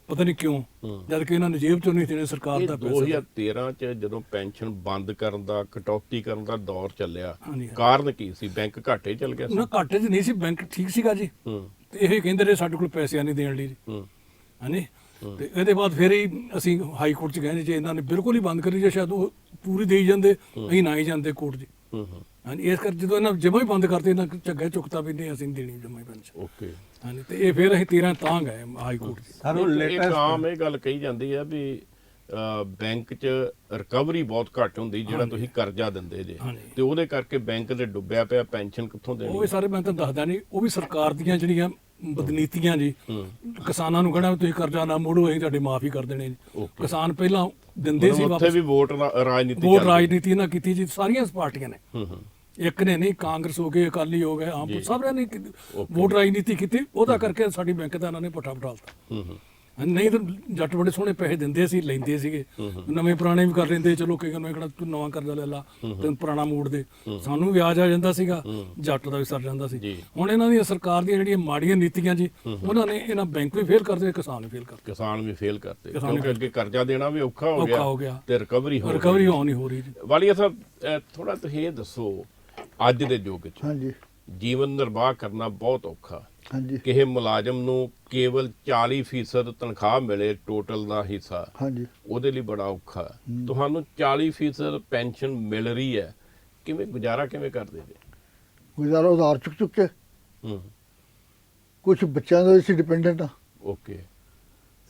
ਪਤਾ ਨਹੀਂ ਕਿਉਂ? ਜਦ ਕਿ ਇਹਨਾਂ ਨੇ ਜੇਬ ਚੋਂ ਨਹੀਂ ਦੇਣੇ ਸਰਕਾਰ ਦਾ ਪੈਸਾ 2013 ਚ ਜਦੋਂ ਪੈਨਸ਼ਨ ਬੰਦ ਕਰਨ ਦਾ ਕਟੌਤੀ ਕਰਨ ਦਾ ਦੌਰ ਚੱਲਿਆ। ਕਾਰਨ ਕੀ ਸੀ? ਬੈਂਕ ਘਾਟੇ ਚਲ ਗਿਆ ਸੀ? ਨਾ ਘਾਟੇ 'ਚ ਨਹੀਂ ਸੀ ਬੈਂਕ ਠੀਕ ਸੀਗਾ ਜੀ। ਤੇ ਇਹ ਕਹਿੰਦੇ ਰਹੇ ਸਾਡੇ ਕੋਲ ਪੈਸੇ ਨਹੀਂ ਦੇਣ ਲਈ ਹਾਂਜੀ ਤੇ ਇਹਦੇ ਬਾਅਦ ਫਿਰ ਹੀ ਅਸੀਂ ਹਾਈ ਕੋਰਟ 'ਚ ਗਏ ਜੀ, ਇਹਨਾਂ ਨੇ ਬਿਲਕੁਲ ਹੀ ਬੰਦ ਕਰੀ ਜਾਂ ਸ਼ਾਇਦ ਉਹ ਪੂਰੀ ਦੇਈ ਜਾਂਦੇ ਅਸੀਂ ਨਾ ਹੀ ਜਾਂਦੇ ਕੋਰਟ 'ਚ ਹੂੰ ਹੂੰ। ਹਾਂਜੀ ਇਸ ਕਰਕੇ ਜਦੋਂ ਇਹਨਾਂ ਜਮਾ ਹੀ ਬੰਦ ਕਰਤੇ ਇਹਨਾਂ ਝੱਗਾ ਚੁੱਕਤਾ ਵੀ ਨਹੀਂ ਅਸੀਂ ਦੇਣੀ ਜਮਾ ਹੀ ਪੈਨਸ਼ਨ ਓਕੇ। ਹਾਂਜੀ ਤੇ ਇਹ ਫਿਰ ਅਸੀਂ 13 ਤਾਂ ਗਏ ਹਾਈ ਕੋਰਟ 'ਚ ਸਰ ਉਹ ਲੇਟੈਸਟ ਆਮ ਇਹ ਗੱਲ ਕਹੀ ਜਾਂਦੀ ਹੈ ਵੀ ਬੈਂਕ 'ਚ ਰਿਕਵਰੀ ਬਹੁਤ ਘੱਟ ਹੁੰਦੀ ਜਿਹੜਾ ਤੁਸੀਂ ਕਰਜ਼ਾ ਦਿੰਦੇ ਜੇ। ਤੇ ਉਹਦੇ ਕਰਕੇ ਬੈਂਕ ਦੇ ਡੁੱਬਿਆ ਪਿਆ ਪੈਨਸ਼ਨ ਕਿੱਥੋਂ ਉਹ ਦੇਣੀ ਵੀ ਸਾਰੇ ਮੈਂ ਤੁਹਾਨੂੰ ਦੱਸਦਾ ਨਹੀਂ ਉਹ ਵੀ ਸਰਕਾਰ ਦੀਆਂ ਜਿਹੜੀਆਂ ਬਦਨੀਤੀਆਂ ਜੀ ਕਿਸਾਨਾਂ ਨੂੰ ਕਹਿਣਾ ਤੁਸੀਂ ਕਰਜ਼ਾ ਨਾ ਮੋੜੋ ਅਸੀਂ ਤੁਹਾਡੇ ਮਾਫੀ ਕਰ ਦੇਣੇ ਜੀ। ਕਿਸਾਨ ਪਹਿਲਾਂ ਦਿੰਦੇ ਸੀ ਉੱਥੇ ਵਾਪਸ। ਵੀ ਵੋਟ ਰਾਜਨੀਤੀ ਵੋਟ। ਰਾਜਨੀਤੀ ਨਾਲ ਕੀਤੀ ਜੀ ਸਾਰੀਆਂ ਪਾਰਟੀਆਂ ਨੇ। ਹੂੰ ਹੂੰ। ਇੱਕ ਨੇ ਨਹੀਂ ਕਾਂਗਰਸ ਹੋ ਗਏ ਅਕਾਲੀ ਹੋ ਗਏ ਆਮ। ਸਾਰਿਆਂ ਨੇ। ਵੋਟ ਰਾਜਨੀਤੀ ਕੀਤੀ ਉਹਦਾ ਕਰਕੇ ਸਾਡੀ ਬੈਂਕ ਦਾ ਇਹਨਾਂ ਨੇ ਪੱਠਾ ਪਟਾਲਤਾ ਹੂੰ ਹੂੰ। ਨਹੀਂ ਤਾਂ ਜੱਟ ਬੜੇ ਸੋਹਣੇ ਪੈਸੇ ਦਿੰਦੇ ਸੀ ਲੈਂਦੇ ਸੀਗੇ। ਨਵੇਂ ਪੁਰਾਣੇ ਵੀ ਕਰ ਲੈਂਦੇ ਚਲੋ ਕਈ ਨੂੰ ਕਿਹੜਾ ਤੂੰ ਨਵਾਂ ਕਰਜ਼ਾ ਲੈ ਲਾ ਤੈਨੂੰ ਪੁਰਾਣਾ ਮੋੜ ਦੇ। ਸਾਨੂੰ ਵਿਆਜ ਆ ਜਾਂਦਾ ਸੀਗਾ ਜੱਟ ਦਾ ਵੀ ਸਰ ਜਾਂਦਾ ਸੀ। ਹੁਣ ਇਹਨਾਂ ਦੀਆਂ ਸਰਕਾਰ ਦੀਆਂ ਜਿਹੜੀਆਂ ਮਾੜੀਆਂ ਨੀਤੀਆਂ ਜੀ ਉਹਨਾਂ ਨੇ ਇਹਨਾਂ ਬੈਂਕ ਵੀ ਫੇਲ ਕਰਦੇ ਕਿਸਾਨ ਵੀ ਫੇਲ ਕਰਦੇ ਕਿਸਾਨ ਵੀ ਫੇਲ ਕਿਸਾਨ ਕਿਉਂਕਿ ਅੱਗੇ ਕਰਜ਼ਾ ਦੇਣਾ ਵੀ ਔਖਾ ਹੋ ਗਿਆ ਹੋ। ਤੇ ਰਿਕਵਰੀ ਹੋ ਰਿਕਵਰੀ ਹੋਣੀ ਹੋ ਰਹੀ ਜੀ। ਵਾਲੀਆ ਸਾਹਿਬ ਥੋੜਾ ਤੁਸੀਂ ਇਹ ਦੱਸੋ ਅੱਜ ਦੇ ਯੁੱਗ 'ਚ ਹਾਂਜੀ। ਜੀਵਨ ਨਿਰਵਾਹ ਕਰਨਾ ਬਹੁਤ ਔਖਾ। ਹਾਂਜੀ। ਕਿਸੇ ਮੁਲਾਜ਼ਮ ਨੂੰ ਕੇਵਲ 40% ਤਨਖਾਹ ਮਿਲੇ ਟੋਟਲ ਦਾ ਹਿੱਸਾ ਹਾਂਜੀ। ਉਹਦੇ ਲਈ ਬੜਾ ਔਖਾ। ਤੁਹਾਨੂੰ 40% ਪੈਨਸ਼ਨ ਮਿਲ ਰਹੀ ਹੈ ਕਿਵੇਂ ਗੁਜ਼ਾਰਾ ਕਿਵੇਂ ਕਰਦੇ ਜੀ ਗੁਜ਼ਾਰਾ ਉਧਾਰ ਚੁੱਕ ਚੁੱਕ ਕੇ। ਹੂੰ। ਕੁਝ ਬੱਚਿਆਂ ਦੇ ਅਸੀਂ ਡਿਪੈਂਡੈਂਟ ਆ ਓਕੇ।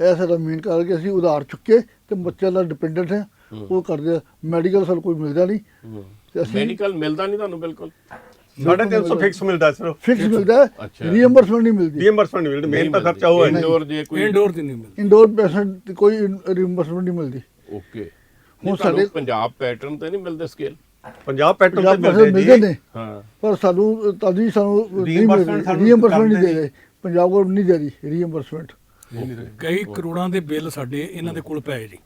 ਇਹ ਸਾਡਾ ਮੇਨ ਕਰਕੇ ਅਸੀਂ ਉਧਾਰ ਚੁੱਕੇ ਤੇ ਬੱਚਿਆਂ ਦਾ ਡਿਪੈਂਡੈਂਟ ਹੈ। ਉਹ ਕਰਦੇ ਮੈਡੀਕਲ ਸਾਨੂੰ ਕੋਈ ਮਿਲਦਾ ਨਹੀਂ। ਤੇ ਅਸੀਂ ਮੈਡੀਕਲ ਮਿਲਦਾ ਨਹੀਂ ਤੁਹਾਨੂੰ ਬਿਲਕੁਲ? ਸਾਢੇ 300 ਫਿਕਸ ਮਿਲਦਾ ਸਿਰਫ ਫਿਕਸ ਮਿਲਦਾ ਅੱਛਾ। ਰੀਇੰਬਰਸਮੈਂਟ ਨਹੀਂ ਮਿਲਦੀ। ਰੀਇੰਬਰਸਮੈਂਟ ਮਿਲਦਾ। ਮੇਨ ਤਾਂ ਖਰਚਾ ਉਹ ਹੈ। ਜੀ। ਇੰਡੋਰ ਜੇ ਕੋਈ ਇੰਡੋਰ ਦੀ ਨਹੀਂ ਮਿਲਦੀ। ਇੰਡੋਰ ਪੇਸ਼ੈਂਟ ਕੋਈ ਰੀਇੰਬਰਸਮੈਂਟ ਨਹੀਂ ਮਿਲਦੀ। ਓਕੇ ਹੁਣ ਹੁਣ ਸਾਡੇ- ਸਾਡੇ ਪੰਜਾਬ ਪੈਟਰਨ ਤੇ ਨਹੀਂ ਮਿਲਦੇ ਸਕੇਲ ਪੰਜਾਬ ਪੈਟਰਨ ਪੰਜਾਬ ਤੇ ਪੈਸੇ ਮਿਲਦੇ ਮਿਲਦੇ ਜੀ। ਨੇ। ਹਾਂ। ਪਰ ਸਾਨੂੰ ਤਦੀ ਸਾਨੂੰ ਨਹੀਂ Reimbursement ਸਾਨੂੰ ਰੀਇੰਬਰਸਮੈਂਟ ਨਹੀਂ ਕਰਦੇ ਦੇ ਰਹੇ। ਪੰਜਾਬ ਕੋਲ ਨਹੀਂ ਦੇ ਰਹੀ ਰੀਇੰਬਰਸਮੈਂਟ ਕਈ ਕਰੋੜਾਂ ਦੇ ਬਿੱਲ ਸਾਡੇ ਇਹਨਾਂ ਦੇ ਕੋਲ ਪਏ ਜੀ।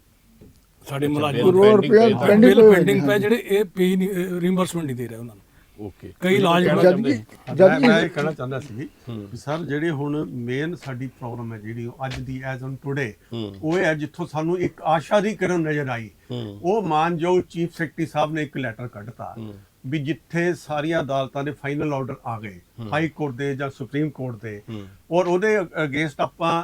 ਸਾਡੇ ਮੁਲਾਜ਼ਮ ਕਰੋੜ pending ਰੁਪਇਆ ਪਏ ਤਾਂ। pending ਬਿੱਲ ਪੈਂਡਿੰਗ ਪਏ ਜਿਹੜੇ ਇਹ ਪੇ ਨਹੀਂ ਰੀਇੰਬਰਸਮੈਂਟ ਨਹੀਂ ਦੇ ਰਹੇ ਉਹਨਾਂ ਨੂੰ ਓਕੇ ਕਈ ਇਲਾਜ ਜਦ ਚਾਹੁੰਦੇ? ਕਿ ਜਦ ਮੈਂ ਮੈਂ ਇਹ ਕਿ ਕਹਿਣਾ ਚਾਹੁੰਦਾ ਸੀ ਵੀ ਸਰ ਜਿਹੜੇ ਹੁਣ ਮੇਨ ਸਾਡੀ ਪ੍ਰੋਬਲਮ ਹੈ ਜਿਹੜੀ ਅੱਜ ਦੀ ਐਜ਼ ਔਨ ਟੁਡੇ। ਉਹ ਹੈ ਜਿੱਥੋਂ ਸਾਨੂੰ ਇੱਕ ਆਸ਼ਾ ਦੀ ਕਿਰਨ ਨਜ਼ਰ ਆਈ। ਉਹ ਮਾਨਯੋਗ ਚੀਫ ਸੈਕਟਰੀ ਸਾਹਿਬ ਨੇ ਇੱਕ ਲੈਟਰ ਕੱਢਤਾ ਵੀ ਜਿੱਥੇ ਸਾਰੀਆਂ ਅਦਾਲਤਾਂ ਦੇ ਫਾਈਨਲ ਆਰਡਰ ਆ ਗਏ ਹਾਈ ਕੋਰਟ ਦੇ ਜਾਂ ਸੁਪਰੀਮ ਕੋਰਟ ਦੇ ਔਰ ਉਹਦੇ ਅਗੇਂਸਟ ਆਪਾਂ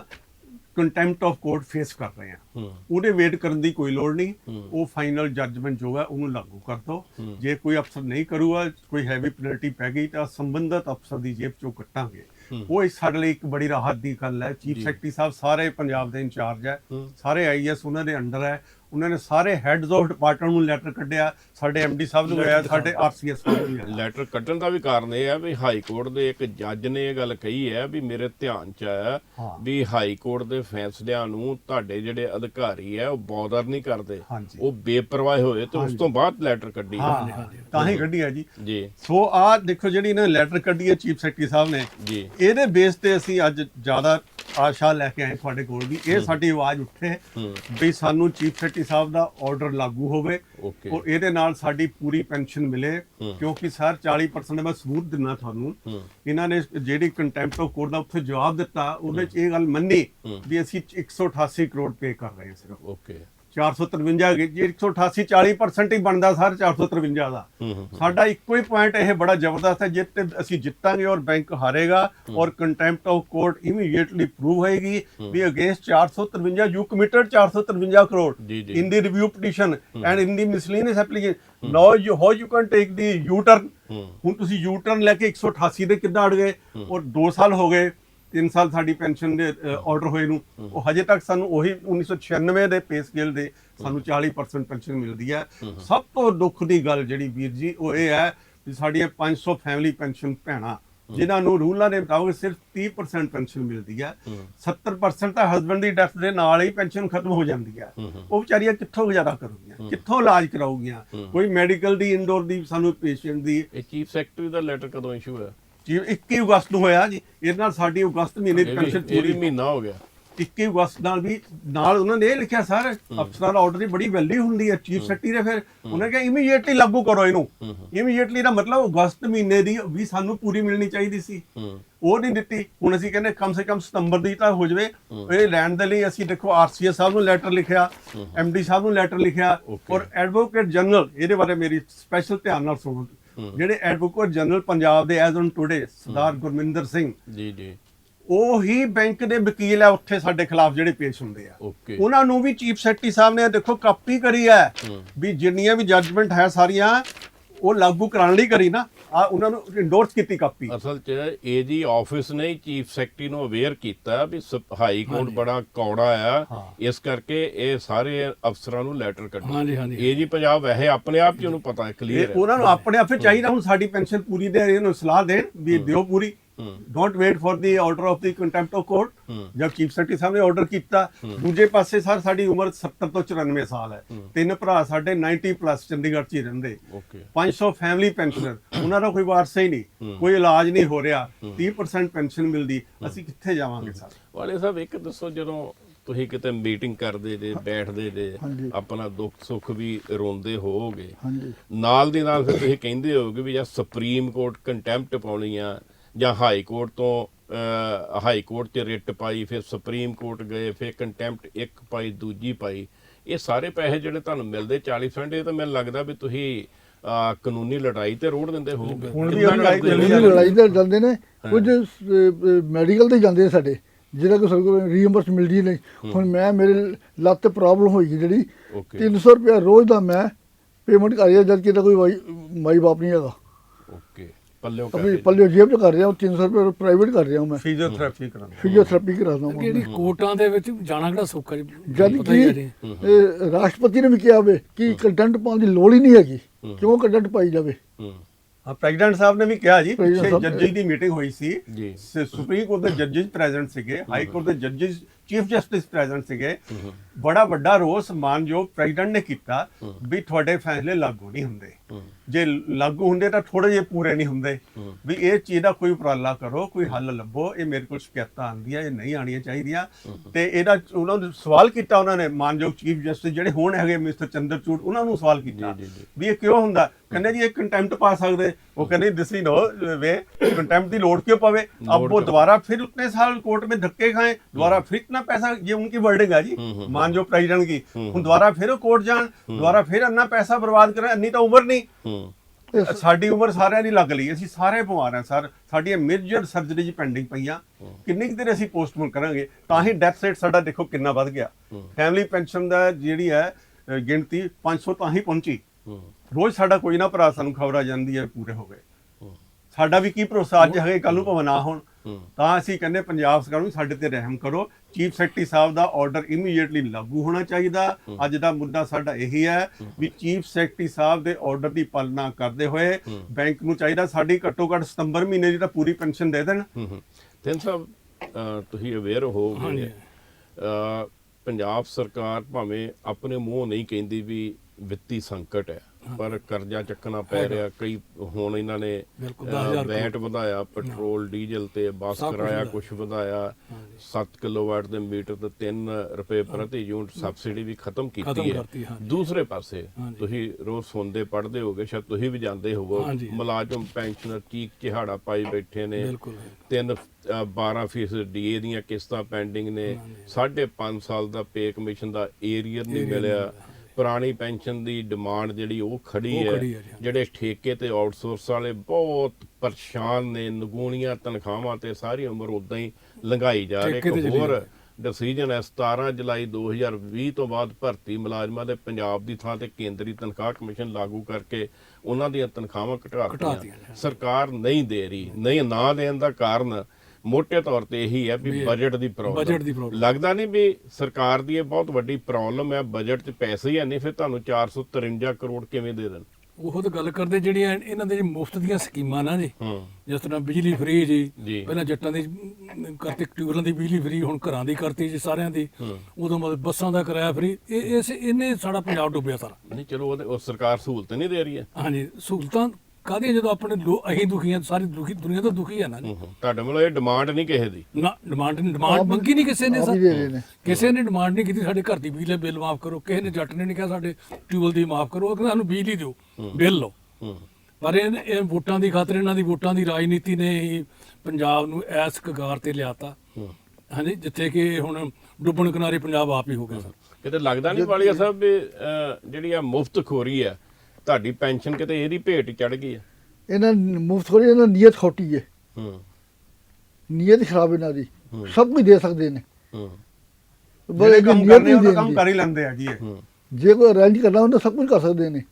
ਕੰਟੈਂਪਟ ਆਫ ਕੋਰਟ ਫੇਸ ਕਰ ਰਹੇ ਹੂੰ। ਉਹਦੇ ਵੇਟ ਕਰਨ ਦੀ ਕੋਈ ਲੋੜ ਨਹੀਂ। ਉਹ ਫਾਈਨਲ ਜੱਜਮੈਂਟ ਜੋ ਹੈ ਉਹਨੂੰ ਲਾਗੂ ਕਰ ਦਿਓ। ਜੇ ਕੋਈ ਅਫਸਰ ਨਹੀਂ ਕਰੂਗਾ ਕੋਈ ਹੈਵੀ ਪੈਨਲਟੀ ਪੈ ਗਈ ਤਾਂ ਸੰਬੰਧਤ ਅਫਸਰ ਦੀ ਜੇਬ ਚੋਂ ਕੱਟਾਂਗੇ। ਉਹ ਇਸ ਸਾਡੇ ਲਈ ਇੱਕ ਬੜੀ ਰਾਹਤ ਦੀ ਗੱਲ ਹੈ। ਚੀਫ ਸੈਕਟਰੀ ਸਾਹਿਬ ਸਾਰੇ ਪੰਜਾਬ ਦੇ ਇੰਚਾਰਜ ਹੈ। ਸਾਰੇ ਆਈਐਸ ਉਹਨਾਂ ਦੇ ਅੰਡਰ ਹੈ। ਉਹਨਾਂ ਨੇ ਸਾਰੇ ਹੈਡਸ ਆਫ ਡਿਪਾਰਟਮੈਂਟ ਨੂੰ ਲੈਟਰ ਕੱਢਿਆ। ਸਾਡੇ ਐਮਡੀ ਸਾਹਿਬ ਨੂੰ ਆਇਆ ਸਾਡੇ ਆਰਸੀਐਸ ਸਾਹਿਬ ਨੂੰ ਆਇਆ ਲੈਟਰ ਕੱਢਣ ਦਾ ਵੀ ਕਾਰਨ ਇਹ ਹੈ ਵੀ ਹਾਈ ਕੋਰਟ ਦੇ ਇੱਕ ਜੱਜ ਨੇ ਇਹ ਗੱਲ ਕਹੀ ਹੈ ਵੀ ਮੇਰੇ ਧਿਆਨ ਚ ਆਇਆ। ਵੀ ਹਾਈ ਕੋਰਟ ਦੇ ਫੈਸਲਿਆਂ ਨੂੰ ਤੁਹਾਡੇ ਜਿਹੜੇ ਅਧਿਕਾਰੀ ਹੈ ਉਹ ਬੌਦਰ ਨਹੀਂ ਕਰਦੇ। ਹਾਂਜੀ। ਉਹ ਬੇਪਰਵਾਹ ਹੋਏ ਤੇ ਉਸ ਤੋਂ ਬਾਅਦ ਲੈਟਰ ਕੱਢੀ। ਹਾਂ ਤਾਂ ਹੀ ਕੱਢੀ ਹੈ ਜੀ। ਜੀ। ਸੋ ਆ ਦੇਖੋ ਜਿਹੜੀ ਇਹਨਾਂ ਲੈਟਰ ਕੱਢੀ ਹੈ ਚੀਫ ਸੈਕਟਰੀ ਸਾਹਿਬ ਨੇ। ਜੀ। ਇਹਦੇ ਬੇਸ ਤੇ ਅਸੀਂ ਅੱਜ ਜ਼ਿਆਦਾ ਆਸ਼ਾ ਲੈ ਕੇ ਆਏ ਤੁਹਾਡੇ ਕੋਲ ਵੀ। ਇਹ ਸਾਡੀ ਆਵਾਜ਼ ਉੱਠੇ ਵੀ ਸਾਨੂੰ ਚੀਫ ਸੈਕਟਰੀ ਸਾਹਿਬ ਦਾ ਆਰਡਰ ਲਾਗੂ ਹੋਵੇ ਔਰ ਇਹਦੇ ਨਾਲ ਸਾਡੀ ਪੂਰੀ ਪੈਨਸ਼ਨ ਮਿਲੇ ਕਿਉਂਕਿ ਸਰ 40% ਦਾ ਮੈਂ ਸਬੂਤ ਦਿੰਨਾ ਤੁਹਾਨੂੰ। ਇਹਨਾਂ ਨੇ ਜਿਹੜੀ ਕੰਟੈਂਪਟ ਆਫ ਕੋਰਟ ਦਾ ਉੱਥੇ ਜਵਾਬ ਦਿੱਤਾ ਉਹਦੇ ਚ ਇਹ ਗੱਲ ਮੰਨੀ ਵੀ ਅਸੀਂ 188 ਕਰੋੜ ਪੇ ਕਰ ਰਹੇ ਹਾਂ ਸਿਰਫ। ਓਕੇ। 453 ਹੈਗੇ ਜੇ 188 40% ਹੀ ਬਣਦਾ ਸਰ 453 ਦਾ। ਸਾਡਾ ਇੱਕੋ ਹੀ ਪੁਆਇੰਟ ਇਹ ਬੜਾ ਜ਼ਬਰਦਸਤ ਹੈ ਜਿੱਤੇ ਅਸੀਂ ਜਿੱਤਾਂਗੇ ਔਰ ਬੈਂਕ ਹਾਰੇਗਾ ਔਰ contempt of court immediately prove ਹੋਏਗੀ ਵੀ against 453 you committed 453 crore in the review petition and in the miscellaneous application. now you how you can take the u turn? ਹੁਣ ਤੁਸੀਂ ਯੂ ਟਰਨ ਲੈ ਕੇ 188 ਦੇ ਕਿੱਦਾਂ ਅੜ ਗਏ? ਔਰ 2 ਸਾਲ ਹੋ ਗਏ। 3 ਸਾਲ ਸਾਡੀ ਪੈਨਸ਼ਨ ਦੇ ਆਰਡਰ ਹੋਏ ਨੂੰ ਉਹ ਹਜੇ ਤੱਕ ਸਾਨੂੰ ਉਹੀ 1996 ਦੇ ਪੇ ਸਕੇਲ ਦੇ ਸਾਨੂੰ 40% ਪੈਨਸ਼ਨ ਮਿਲਦੀ ਹੈ। ਸਭ ਤੋਂ ਦੁੱਖ ਦੀ ਗੱਲ ਜਿਹੜੀ ਵੀਰ ਜੀ ਉਹ ਇਹ ਹੈ ਵੀ ਸਾਡੀਆਂ 500 ਫੈਮਿਲੀ ਪੈਨਸ਼ਨ ਭੈਣਾਂ ਜਿਨ੍ਹਾਂ ਨੂੰ ਰੂਲਾਂ ਦੇ ਮੁਤਾਬਕ ਸਿਰਫ 30% ਪੈਨਸ਼ਨ ਮਿਲਦੀ ਹੈ। 70% ਤਾਂ ਹਸਬੰਡ ਦੀ ਡੈਥ ਦੇ ਨਾਲ ਹੀ ਪੈਨਸ਼ਨ ਖਤਮ ਹੋ ਜਾਂਦੀ ਹੈ। ਉਹ ਵਿਚਾਰੀਆਂ ਕਿੱਥੋਂ ਗੁਜ਼ਾਰਾ ਕਰੂਗੀਆਂ ਕਿੱਥੋਂ ਇਲਾਜ ਕਰਾਉਗੀਆਂ? ਕੋਈ ਮੈਡੀਕਲ ਦੀ ਇੰਡੋਰ ਦੀ ਸਾਨੂੰ ਪੇਸ਼ੈਂਟ ਦੀ ਚੀਫ ਸੈਕਟਰੀ ਦਾ ਲੈਟਰ ਕਦੋਂ ਇਸ਼ੂ ਹੋਇਆ? ਜੀ 21 ਅਗਸਤ ਨੂੰ ਹੋਇਆ ਜੀ। ਇਹਦੇ ਨਾਲ ਸਾਡੀ ਅਗਸਤ ਮਹੀਨੇ ਦੀ ਪੈਨਸ਼ਨ ਪੂਰੀ ਮਹੀਨਾ ਹੋ ਗਿਆ। 21 ਅਗਸਤ ਨਾਲ ਵੀ ਨਾਲ ਉਹਨਾਂ ਨੇ ਇਹ ਲਿਖਿਆ ਸਰ ਅਫਸਰਾਂ ਦਾ ਆਰਡਰ ਦੀ ਬੜੀ ਵੈਲਿਊ ਹੁੰਦੀ ਹੈ ਚੀਫ ਸੈਕਟਰੀ ਨੇ ਫਿਰ ਉਹਨਾਂ ਨੇ ਕਿਹਾ ਇਮੀਡੀਏਟਲੀ ਲਾਗੂ ਕਰੋ ਇਹਨੂੰ। ਇਮੀਡੀਏਟਲੀ ਦਾ ਮਤਲਬ ਅਗਸਤ ਮਹੀਨੇ ਦੀ ਵੀ ਸਾਨੂੰ ਪੂਰੀ ਮਿਲਣੀ ਚਾਹੀਦੀ ਸੀ। ਉਹ ਨਹੀਂ ਦਿੱਤੀ। ਹੁਣ ਅਸੀਂ ਕਹਿੰਦੇ ਕਮ ਸੇ ਕਮ ਸਤੰਬਰ ਦੀ ਤਾਂ ਹੋ ਜਵੇ। ਇਹ ਲੈਣ ਦੇ ਲਈ ਅਸੀਂ ਦੇਖੋ ਆਰਸੀਐਸ ਸਾਹਿਬ ਨੂੰ ਲੈਟਰ ਲਿਖਿਆ ਐਮਡੀ ਸਾਹਿਬ ਨੂੰ ਲੈਟਰ ਲਿਖਿਆ. ਔਰ ਐਡਵੋਕੇਟ ਜਨਰਲ ਇਹਦੇ ਬਾਰੇ ਮੇਰੀ ਸਪੈਸ਼ਲ ਧਿਆਨ ਨਾਲ ਸੁਣੋ। ਜਿਹੜੇ ਐਡਵੋਕੇਟ ਜਨਰਲ ਪੰਜਾਬ ਦੇ as on today Sardar Gurminder Singh. ਜੀ ਜੀ। ਉਹ ਹੀ ਬੈਂਕ ਦੇ ਵਕੀਲ ਆ ਉੱਥੇ ਸਾਡੇ ਖਿਲਾਫ ਜਿਹੜੇ ਪੇਸ਼ ਹੁੰਦੇ ਆ। ਉਹਨਾਂ ਨੂੰ ਵੀ ਚੀਫ ਸੈਕਟਰੀ ਸਾਹਿਬ ਨੇ ਦੇਖੋ ਕਾਪੀ ਕਰੀ ਹੈ। ਵੀ ਜਿੰਨੀਆਂ ਵੀ ਜੱਜਮੈਂਟ ਹੈ ਸਾਰੀਆਂ ਉਹ ਲਾਗੂ ਕਰਾਉਣ ਲਈ ਕਰੀ ਨਾ ਆ ਉਹਨਾਂ ਨੂੰ ਇੰਡੋਰਸ ਕੀਤੀ ਕਾਪੀ। ਅਸਲ 'ਚ ਏਜੀ ਆਫਿਸ ਨੇ ਚੀਫ ਸੈਕਟਰੀ ਨੂੰ ਅਵੇਅਰ ਕੀਤਾ ਵੀ ਹਾਈ ਕੋਰਟ ਬੜਾ ਕੌੜਾ ਆ। ਇਸ ਕਰਕੇ ਇਹ ਸਾਰੇ ਅਫਸਰਾਂ ਨੂੰ ਲੈਟਰ ਕੱਢੋ। ਹਾਂਜੀ, ਹਾਂਜੀ। ਏਜੀ ਪੰਜਾਬ ਵੈਸੇ ਆਪਣੇ ਆਪ ਹੀ ਉਹਨੂੰ ਪਤਾ ਹੈ ਕਲੀਅਰ ਹੈ। ਉਹਨਾਂ ਨੂੰ ਆਪਣੇ ਆਪੇ ਚਾਹੀਦਾ ਹੁਣ ਸਾਡੀ ਪੈਨਸ਼ਨ ਪੂਰੀ ਦੇ ਇਹਨੂੰ ਸਲਾਹ ਦੇਣ ਵੀ ਦਿਓ ਪੂਰੀ। Don't wait for the order of the contempt of court ਜਦ ਚੀਫ ਸੈਕਟਰੀ ਸਾਹਿਬ ਨੇ ਆਰਡਰ ਕੀਤਾ ਦੂਜੇ ਪਾਸੇ ਸਰ ਸਾਡੀ ਉਮਰ 70 ਤੋਂ 94 ਸਾਲ ਹੈ। ਤਿੰਨ ਭਰਾ ਸਾਡੇ 90 ਪਲੱਸ ਚੰਡੀਗੜ੍ਹ 'ਚ ਹੀ ਰਹਿੰਦੇ। ਓਕੇ 500 ਫੈਮਿਲੀ ਪੈਨਸ਼ਨਰ ਉਹਨਾਂ ਦਾ ਕੋਈ ਵਾਰਸਾ ਹੀ ਨਹੀਂ। ਕੋਈ ਇਲਾਜ ਨਹੀਂ ਹੋ ਰਿਹਾ। 30% ਪੈਨਸ਼ਨ ਮਿਲਦੀ। ਅਸੀਂ ਕਿੱਥੇ ਜਾਵਾਂਗੇ ਸਰ? ਵਾਲੇ ਸਾਹਿਬ ਇੱਕ ਦੱਸੋ ਜਦੋਂ ਤੁਸੀਂ ਕਿਤੇ ਮੀਟਿੰਗ ਕਰਦੇ ਜੇ ਬੈਠਦੇ ਜੇ। ਆਪਣਾ ਦੁੱਖ ਸੁੱਖ ਵੀ ਰੋਂਦੇ ਹੋਵੋਗੇ। ਹਾਂਜੀ। ਨਾਲ ਦੀ ਨਾਲ ਫਿਰ ਤੁਸੀਂ ਕਹਿੰਦੇ ਹੋਗੇ ਵੀ ਜਾਂ ਸੁਪਰੀਮ ਕੋਰਟ ਕੰਟੈਂਪਟ ਪਾਉਣੀ ਆ। ਜਾਂ ਹਾਈ ਕੋਰਟ ਤੋਂ ਹਾਈ ਕੋਰਟ 'ਚ ਰਿਟ ਪਾਈ ਫਿਰ ਸੁਪਰੀਮ ਕੋਰਟ ਗਏ ਫਿਰ ਕੰਟੈਂਪਟ ਇੱਕ ਪਾਈ ਦੂਜੀ ਪਾਈ। ਇਹ ਸਾਰੇ ਪੈਸੇ ਜਿਹੜੇ ਤੁਹਾਨੂੰ ਮਿਲਦੇ 40% ਇਹ ਤਾਂ ਮੈਨੂੰ ਲੱਗਦਾ ਵੀ ਤੁਸੀਂ ਕਾਨੂੰਨੀ ਲੜਾਈ ਤੇ ਰੋੜ ਦਿੰਦੇ ਹੋਵੋਗੇ ਹੁਣ ਵੀ ਲੜਾਈ ਹੋ? ਤੇ ਜਾਂਦੇ ਨੇ। ਕੁਝ ਮੈਡੀਕਲ ਤੇ ਜਾਂਦੇ ਸਾਡੇ ਜਿਹੜਾ ਕਿ ਸਾਡੇ ਕੋਲ ਰੀਇੰਬਰਸ ਮਿਲਦੀ ਨਹੀਂ। ਹੁਣ ਮੈਂ ਮੇਰੇ ਲੱਤ ਤੇ ਪ੍ਰੋਬਲਮ ਹੋਈ ਹੈ ਜਿਹੜੀ ਓਕੇ 300 ਰੁਪਏ ਰੋਜ਼ ਦਾ ਮੈਂ ਪੇਮੈਂਟ ਕਰ ਰਿਹਾ ਜਦ ਕਿ ਇਹਦਾ ਕੋਈ ਮਾਈ ਮਾਈ ਬਾਪ ਨਹੀਂ ਹੈਗਾ। ਓਕੇ ਪੱਲਿਓ ਆਪਣੀ ਕਰਦੇ ਪੱਲੇ ਜੇਬ ਚ ਕਰ ਰਿਹਾ ਉਹ 300 ਰੁਪਏ ਪ੍ਰਾਈਵੇਟ ਕਰ ਰਿਹਾ ਮੈਂ। ਫਿਜ਼ੀਓਥੈਰੇਪੀ ਕਰਾਉਂਦੇ। ਫਿਜ਼ੀਓਥੈਰੇਪੀ ਕਰਾਉਂਦਾ ਕਿ ਜਿਹੜੀ ਹਾਂ। ਕੋਰਟਾਂ ਦੇ ਵਿੱਚ ਜਾਣਾ ਕਿਹੜਾ ਸੌਖਾ ਜੀ? ਜੀ। ਇਹ ਰਾਸ਼ਟਰਪਤੀ ਨੇ ਵੀ ਕਿਹਾ ਵੇ ਕਿ ਕੰਟੈਂਟ ਪਾਉਣ ਦੀ ਲੋੜ ਹੀ ਨਹੀਂ ਹੈਗੀ। ਕਿਉਂ ਕੰਟੈਂਟ ਪਾਈ ਜਾਵੇ? ਹੂੰ। ਹਾਂ ਪ੍ਰੈਜ਼ੀਡੈਂਟ ਸਾਹਿਬ ਨੇ ਵੀ ਕਿਹਾ ਜੀ President ਪਿੱਛੇ ਸਾਹਿਬ- ਜੱਜੀ ਦੀ ਮੀਟਿੰਗ ਹੋਈ ਸੀ। ਜੀ। ਸ- ਸੁਪਰੀਮ ਕੋਰਟ ਦੇ ਜੱਜਿਸ ਪ੍ਰੈਜ਼ੈਂਟ ਸੀਗੇ ਹਾਈ ਕੋਰਟ ਦੇ ਜੱਜਿਸ ਚੀਫ ਜਸਟਿਸ ਪ੍ਰੈਜ਼ੈਂਟ ਸੀਗੇ। ਬੜਾ ਵੱਡਾ ਰੋਸ ਮਾਨਯੋਗ ਪ੍ਰੈਜ਼ੀਡੈਂਟ ਨੇ ਕੀਤਾ ਵੀ ਤੁਹਾਡੇ ਫੈਸਲੇ ਲਾਗੂ ਨਹੀਂ ਹੁੰਦੇ। ਜੇ ਲਾਗੂ ਹੁੰਦੇ ਤਾਂ ਥੋੜੇ ਜੇ ਪੂਰੇ ਨਹੀਂ ਹੁੰਦੇ। ਵੀ ਇਹ ਚੀਜ਼ ਦਾ ਕੋਈ ਉਪਰਾਲਾ ਕਰੋ ਕੋਈ ਹੱਲ ਲੱਭੋ ਇਹ ਮੇਰੇ ਕੋਲ ਸ਼ਿਕਾਇਤਾਂ ਆਉਂਦੀਆਂ ਇਹ ਨਹੀਂ ਆਣੀਆਂ ਚਾਹੀਦੀਆਂ। ਤੇ ਇਹਦਾ ਉਹਨਾਂ ਨੂੰ ਸਵਾਲ ਕੀਤਾ ਉਹਨਾਂ ਨੇ ਮਾਨਯੋਗ ਚੀਫ ਜਸਟਿਸ ਜਿਹੜੇ ਹੁਣ ਹੈਗੇ ਮਿਸਟਰ ਚੰਦਰਚੂੜ ਉਹਨਾਂ ਨੂੰ ਸਵਾਲ ਕੀਤਾ ਵੀ ਇਹ ਕਿਉਂ ਹੁੰਦਾ? ਕਹਿੰਦੇ ਜੀ ਇਹ ਕੰਟੈਂਪਟ ਪਾ ਸਕਦੇ। ਉਹ ਕਹਿੰਦੇ this is no way contempt ਦੀ ਲੋੜ ਕਿਉਂ ਪਵੇ? ਅਬ ਦੁਬਾਰਾ ਫਿਰ ਉਤਨੇ ਸਾਲ ਕੋਰਟ ਮੇ ਧੱਕੇ ਖਾਏ ਦੁਬਾਰਾ ਫਿਰ ਇਤਨਾ ਪੈਸਾ ਇਹ ਕੀ ਵਰਡਿੰਗ ਆ ਜੀ ਮਾਨਯੋਗ ਪ੍ਰੈਜ਼ੀਡੈਂਟ ਕੀ ਹੁਣ ਦੁਬਾਰਾ ਫਿਰ ਉਹ ਕੋਰਟ ਜਾਣ ਦੁਬਾਰਾ ਫਿਰ ਇੰਨਾ ਪੈਸਾ ਬਰਬਾਦ ਕਰਾਂ ਇੰਨੀ ਤਾਂ ਉਮਰ ਨਹੀਂ। ਸਾਡੀ ਉਮਰ ਸਾਰਿਆਂ ਦੀ ਲੱਗ ਲਈ ਅਸੀਂ ਸਾਰੇ ਬਿਮਾਰ ਆ ਸਰ। ਸਾਡੀਆਂ ਮੇਜਰ ਸਰਜਰੀਜ਼ ਪੈਂਡਿੰਗ ਪਈਆਂ। ਕਿੰਨੀ ਕਿ ਦਿਨ ਅਸੀਂ ਪੋਸਟਪੋਨ ਕਰਾਂਗੇ ਤਾਂ ਹੀ ਡੈਥ ਰੇਟ ਸਾਡਾ ਦੇਖੋ ਕਿੰਨਾ ਵੱਧ ਗਿਆ। ਫੈਮਿਲੀ ਪੈਨਸ਼ਨ ਦਾ ਜਿਹੜੀ ਹੈ ਗਿਣਤੀ 500 ਤਾਂ ਹੀ ਪਹੁੰਚੀ। ਰੋਜ਼ ਸਾਡਾ ਕੋਈ ਨਾ ਭਰਾ ਸਾਨੂੰ ਖਬਰ ਆ ਜਾਂਦੀ ਹੈ ਪੂਰੇ ਹੋ ਗਏ। ਸਾਡਾ ਵੀ ਕੀ ਭਰੋਸਾ ਅੱਜ ਹੈਗੇ ਕੱਲ ਨੂੰ ਭਵਨਾ ਹੋਣ। ਤਾਂ ਅਸੀਂ ਕਹਿੰਦੇ ਪੰਜਾਬ ਸਰਕਾਰ ਨੂੰ ਸਾਡੇ ਤੇ ਰਹਿਮ ਕਰੋ। ਚੀਫ ਸੈਕਟਰੀ ਸਾਹਿਬ ਦਾ ਆਰਡਰ ਇਮੀਡੀਏਟਲੀ ਲਾਗੂ ਹੋਣਾ ਚਾਹੀਦਾ। ਅੱਜ ਦਾ ਮੁੱਦਾ ਸਾਡਾ ਇਹੀ ਹੈ ਵੀ ਚੀਫ ਸੈਕਟਰੀ ਸਾਹਿਬ ਦੇ ਆਰਡਰ ਦੀ ਪਾਲਣਾ ਕਰਦੇ ਹੋਏ ਬੈਂਕ ਨੂੰ ਚਾਹੀਦਾ ਸਾਡੀ ਘੱਟੋ ਘੱਟ ਸਤੰਬਰ ਮਹੀਨੇ ਦੀ ਤਾਂ ਪੂਰੀ ਪੈਨਸ਼ਨ ਦੇ ਦੇਣ। ਹੂੰ ਹੂੰ। ਤਿੰਨ ਸਾਹਿਬ ਤੁਸੀਂ ਅਵੇਅਰ ਅਹ, ਪੰਜਾਬ ਸਰਕਾਰ ਭਾਵੇਂ ਆਪਣੇ ਮੂੰਹ ਨਹੀਂ ਕਹਿੰਦੀ ਵੀ ਵਿੱਤੀ ਸੰਕਟ ਹੈ। ਪਰ ਕਰਜ਼ਾ ਚੱਕਣਾ ਪੈ ਰਿਹਾ। ਕਈ ਹੁਣ ਇਹਨਾਂ ਨੇ ਬਿਲਕੁਲ, ਅਹ, 10,000 ਵੈਟ ਵਧਾਇਆ ਪੈਟਰੋਲ ਡੀਜ਼ਲ ਤੇ ਬੱਸ ਕਿਰਾਇਆ। ਕੁਝ ਵਧਾਇਆ। 7 ਕਿਲੋਵਾਟ ਦੇ ਮੀਟਰ ਤੇ 3 ਰੁਪਏ ਪ੍ਰਤੀ ਯੂਨਿਟ ਸਬਸਿਡੀ ਵੀ ਖਤਮ ਕੀਤੀ ਹੈ। ਦੂਸਰੇ ਪਾਸੇ। ਤੁਸੀਂ ਰੋਜ਼ ਸੁਣਦੇ ਪੜ੍ਹਦੇ ਹੋਗੇ ਸ਼ਾਇਦ ਤੁਸੀਂ ਵੀ ਜਾਂਦੇ ਹੋਵੋ। ਮੁਲਾਜ਼ਮ ਪੈਨਸ਼ਨਰ ਚੀਕ ਚਿਹਾੜਾ ਪਾਈ ਬੈਠੇ ਨੇ। ਤਿੰਨ ਅ, 12% ਡੀਏ ਦੀਆਂ ਕਿਸ਼ਤਾਂ ਪੈਂਡਿੰਗ ਨੇ। 5.5 ਸਾਲ ਦਾ ਪੇ ਕਮਿਸ਼ਨ ਦਾ ਏਰੀਅਰ ਨਹੀਂ ਮਿਲਿਆ। ਪੁਰਾਣੀ ਪੈਨਸ਼ਨ ਦੀ ਡਿਮਾਂਡ ਜਿਹੜੀ ਉਹ ਖੜੀ ਹੈ। ਜਿਹੜੇ ਠੇਕੇ ਤੇ ਆਊਟਸੋਰਸ ਵਾਲੇ ਬਹੁਤ ਪਰੇਸ਼ਾਨ ਨੇ ਨਗੂਣੀਆਂ ਤਨਖਾਹਾਂ ਤੇ ਸਾਰੀ ਉਮਰ ਉਦਾਂ ਹੀ ਲੰਘਾਈ ਜਾ ਰਹੇ ਇੱਕ ਹੋਰ। ਡਿਸੀਜਨ ਹੈ 17 ਜੁਲਾਈ 2020 ਤੋਂ ਬਾਅਦ ਭਰਤੀ ਮੁਲਾਜ਼ਮਾਂ ਦੇ ਪੰਜਾਬ ਦੀ ਥਾਂ ਤੇ ਕੇਂਦਰੀ ਤਨਖਾਹ ਕਮਿਸ਼ਨ ਲਾਗੂ ਕਰਕੇ ਉਹਨਾਂ ਦੀਆਂ ਤਨਖਾਹਾਂ ਘਟਾ ਦਿੱਤੀਆਂ। ਸਰਕਾਰ ਨਹੀਂ ਦੇ ਰਹੀ ਨਹੀਂ ਨਾ ਦੇਣ ਦਾ ਕਾਰਨ ਮੋٹے ਤੌਰ ਤੇ ਇਹੀ ਹੈ ਵੀ ਬਜਟ ਦੀ ਪ੍ਰੋਬਲਮ। ਲੱਗਦਾ ਨਹੀਂ ਵੀ ਸਰਕਾਰ ਦੀ ਇਹ ਬਹੁਤ ਵੱਡੀ ਪ੍ਰੋਬਲਮ ਹੈ ਬਜਟ 'ਚ ਪੈਸੇ ਹੀ ਨਹੀਂ ਫਿਰ ਤੁਹਾਨੂੰ 453 ਕਰੋੜ ਕਿਵੇਂ ਦੇ ਦੇਣ? ਉਹ ਤਾਂ ਗੱਲ ਕਰਦੇ ਜਿਹੜੀਆਂ ਇਹਨਾਂ ਦੇ ਮੁਫਤ ਦੀਆਂ ਸਕੀਮਾਂ ਨਾ ਜੀ। ਜਿਸ ਤਰ੍ਹਾਂ ਬਿਜਲੀ ਫ੍ਰੀ ਜੀ। ਪਹਿਲਾਂ ਜੱਟਾਂ ਦੀ ਕਰਤੀ ਟਿਊਬਲਾਂ ਦੀ ਬਿਜਲੀ ਫ੍ਰੀ ਹੁਣ ਘਰਾਂ ਦੀ ਕਰਤੀ ਜੀ ਸਾਰਿਆਂ ਦੀ। ਉਦੋਂ ਮਤਲਬ ਬੱਸਾਂ ਦਾ ਕਿਰਾਇਆ ਫ੍ਰੀ ਇਹ ਇਸ ਇਹਨੇ ਸਾਡਾ ਪੰਜਾਬ ਡੁੱਬਿਆ ਸਾਰਾ। ਨਹੀਂ ਚਲੋ ਉਹ ਸਰਕਾਰ ਸਹੂਲਤ ਨਹੀਂ ਦੇ ਰਹੀ ਹੈ। ਹਾਂਜੀ ਸਹੂਲਤਾਂ ਕਾਹਦੀਆਂ ਜਦੋਂ ਆਪਣੇ ਲੋ ਅਸੀਂ ਦੁਖੀ ਹਾਂ ਸਾਰੀ ਦੁਖੀ ਦੁਨੀਆ ਤਾਂ ਦੁਖੀ ਹੈ ਨਾ ਜੀ। ਹੂੰ, ਹੂੰ। ਤੁਹਾਡੇ ਵੱਲੋਂ ਇਹ ਡਿਮਾਂਡ ਨਹੀਂ ਕਿਸੇ ਦੀ। ਨਾ ਡਿਮਾਂਡ ਡਿਮਾਂਡ ਮੰਗੀ ਨਹੀਂ ਕਿਸੇ ਨੇ ਹੀ ਨੇ। ਕਿਸੇ ਨੇ ਡਿਮਾਂਡ ਨਹੀਂ ਕੀਤੀ ਸਾਡੇ ਘਰ ਦੀ ਬਿਜਲੀ ਦਾ ਬਿੱਲ ਮਾਫ ਕਰੋ। ਕਿਸੇ ਨੇ ਜੱਟ ਨੇ ਨਹੀਂ ਕਿਹਾ ਸਾਡੇ ਟਿਊਬਲ ਦੀ ਮਾਫ ਕਰੋ। ਉਹ ਕਹਿੰਦਾ ਸਾਨੂੰ ਬਿਜਲੀ ਦਿਓ ਬਿੱਲ ਲਓ। ਹੂੰ। ਪਰ ਇਹ ਇਹ ਵੋਟਾਂ ਦੀ ਖਾਤਰ ਇਹਨਾਂ ਦੀ ਵੋਟਾਂ ਦੀ ਰਾਜਨੀਤੀ ਨੇ ਹੀ ਪੰਜਾਬ ਨੂੰ ਐਸ ਕਗਾਰ ਤੇ ਲਿਆਤਾ। ਹਾਂਜੀ ਜਿੱਥੇ ਕਿ ਹੁਣ ਡੁੱਬਣ ਕਿਨਾਰੇ ਪੰਜਾਬ ਆਪ ਹੀ ਹੋ ਗਿਆ ਸਰ। ਕਿਤੇ ਲੱਗਦਾ ਨਹੀਂ ਵਾਲੀਆ ਸਾਹਿਬ ਵੀ ਅਹ, ਜਿਹੜੀ ਆ ਮੁਫਤ ਖੋਰੀ ਹੈ ਤੁਹਾਡੀ ਪੈਨਸ਼ਨ ਕਿਤੇ ਇਹਦੀ ਭੇਟ ਚੜ ਗਈ ਹੈ ਇਹਨਾਂ ਮੁਫਤ ਖੋਰੀ ਇਹਨਾਂ ਦੀ ਨੀਅਤ ਖੋਟੀ ਹੈ ਹੂੰ। ਨੀਅਤ ਖਰਾਬ ਇਹਨਾਂ ਦੀ। ਸਭ ਕੁਝ ਦੇ ਸਕਦੇ ਨੇ। ਹੂੰ। ਇਹਦੀ ਕੰਮ ਨੀਅਤ ਕਰਨੇ ਨਹੀਂ ਉਹ ਕੰਮ ਕਰ ਹੀ ਲੈਂਦੇ ਆ ਜੀ ਇਹ। ਹੂੰ। ਜੇ ਕੋਈ ਅਰੇਂਜ ਕਰਨਾ ਉਹਨਾਂ ਸਭ ਕੁਝ ਕਰ ਸਕਦੇ ਨੇ।